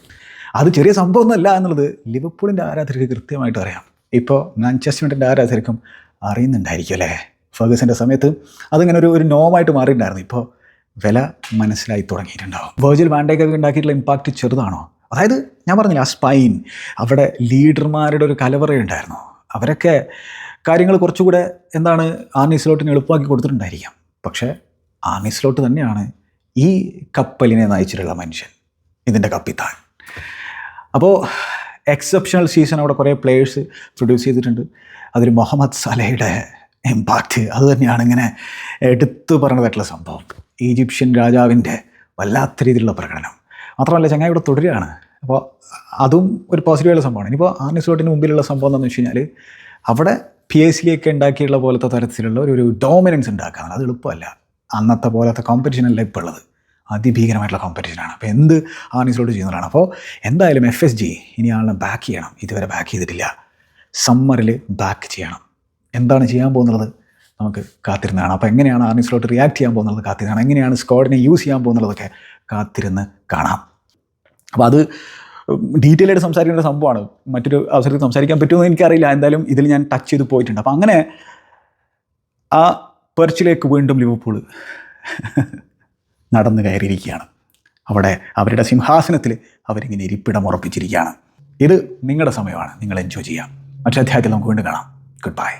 അത് ചെറിയ സംഭവം എന്നല്ല എന്നുള്ളത് ലിവർപൂളിന്റെ ആരാധകർക്ക് കൃത്യമായിട്ട് അറിയാം. ഇപ്പോൾ മാഞ്ചസ്റ്റർ യുണൈറ്റഡ് ആരാധകർക്കും അറിയുന്നുണ്ടായിരിക്കും അല്ലേ? ഫേഗസിന്റെ സമയത്ത്. അതിങ്ങനെ ഒരു ഒരു നോമായിട്ട് മാറിയിട്ടുണ്ടായിരുന്നു. ഇപ്പോൾ വില മനസ്സിലായി തുടങ്ങിയിട്ടുണ്ടാവും. വേർജിൽ വാൻഡേക്കൊക്കെ ഉണ്ടാക്കിയിട്ടുള്ള ഇമ്പാക്റ്റ് ചെറുതാണോ? അതായത് ഞാൻ പറഞ്ഞില്ല ആ സ്പൈൻ അവിടെ ലീഡർമാരുടെ ഒരു കലവറയുണ്ടായിരുന്നു. അവരൊക്കെ കാര്യങ്ങൾ കുറച്ചുകൂടെ എന്താണ് ആർണി സ്ലോട്ടിന് എളുപ്പമാക്കി കൊടുത്തിട്ടുണ്ടായിരിക്കാം. പക്ഷേ ആർണി സ്ലോട്ട് തന്നെയാണ് ഈ കപ്പലിനെ നയിച്ചിട്ടുള്ള മനുഷ്യൻ ഇതിന്റെ കപ്പിത്താൻ. അപ്പോൾ എക്സെപ്ഷണൽ സീസൺ അവിടെ കുറേ പ്ലേയേഴ്സ് പ്രൊഡ്യൂസ് ചെയ്തിട്ടുണ്ട്. അതിൽ മുഹമ്മദ് സലയുടെ ഇമ്പാക്റ്റ് അത് തന്നെയാണ് ഇങ്ങനെ എടുത്തു പറഞ്ഞതായിട്ടുള്ള സംഭവം. ഈജിപ്ഷ്യൻ രാജാവിന്റെ വല്ലാത്ത രീതിയിലുള്ള പ്രകടനം. മാത്രമല്ല ചങ്ങായി ഇവിടെ തുടരുകയാണ്. അപ്പോൾ അതും ഒരു പോസിറ്റീവായുള്ള സംഭവമാണ്. ഇനിയിപ്പോൾ ആർണി സ്ലോട്ടിന് മുമ്പിലുള്ള സംഭവം എന്താണെന്ന് വെച്ച് കഴിഞ്ഞാൽ അവിടെ പി എസ് സിയൊക്കെ ഉണ്ടാക്കിയുള്ള പോലത്തെ തരത്തിലുള്ള ഒരു ഡോമിനൻസ് ഉണ്ടാക്കാനാണ്. അത് എളുപ്പമല്ല. അന്നത്തെ പോലത്തെ കോമ്പറ്റീഷൻ അല്ല ഇപ്പോൾ ഉള്ളത്. അതിഭീകരമായിട്ടുള്ള കോമ്പറ്റീഷനാണ് അപ്പോൾ എന്ത് ആർണിസിലോട്ട് ചെയ്യുന്നതാണ് അപ്പോൾ എന്തായാലും എഫ് എസ് ജി ഇനി ആളിനെ ബാക്ക് ചെയ്യണം. ഇതുവരെ ബാക്ക് ചെയ്തിട്ടില്ല. സമ്മറിൽ ബാക്ക് ചെയ്യണം. എന്താണ് ചെയ്യാൻ പോകുന്നത്? നമുക്ക് കാത്തിരുന്നതാണ്. അപ്പോൾ എങ്ങനെയാണ് ആർണിസിലോട്ട് റിയാക്ട് ചെയ്യാൻ പോകുന്നത് കാത്തിരുന്നാണ് എങ്ങനെയാണ് സ്ക്വാഡിനെ യൂസ് ചെയ്യാൻ പോകുന്നതൊക്കെ കാത്തിരുന്ന് കാണാം. അപ്പോൾ അത് ഡീറ്റെയിൽ ആയിട്ട് സംസാരിക്കേണ്ട സംഭവമാണ്. മറ്റൊരു അവസരത്തിൽ സംസാരിക്കാൻ പറ്റുമോ എന്ന് എനിക്കറിയില്ല. എന്തായാലും ഇതിൽ ഞാൻ ടച്ച് ചെയ്ത് പോയിട്ടുണ്ട്. അപ്പോൾ അങ്ങനെ ആ പെർച്ചിലേക്ക് വീണ്ടും ലിവർപൂൾ നടന്നു കയറിയിരിക്കുകയാണ്. അവിടെ അവരുടെ സിംഹാസനത്തിൽ അവരിങ്ങനെ ഇരിപ്പിടം ഉറപ്പിച്ചിരിക്കുകയാണ്. ഇത് നിങ്ങളുടെ സമയമാണ്. നിങ്ങൾ എൻജോയ് ചെയ്യാം. മറ്റൊരു അധ്യായത്തിൽ നമുക്ക് വീണ്ടും കാണാം. Good bye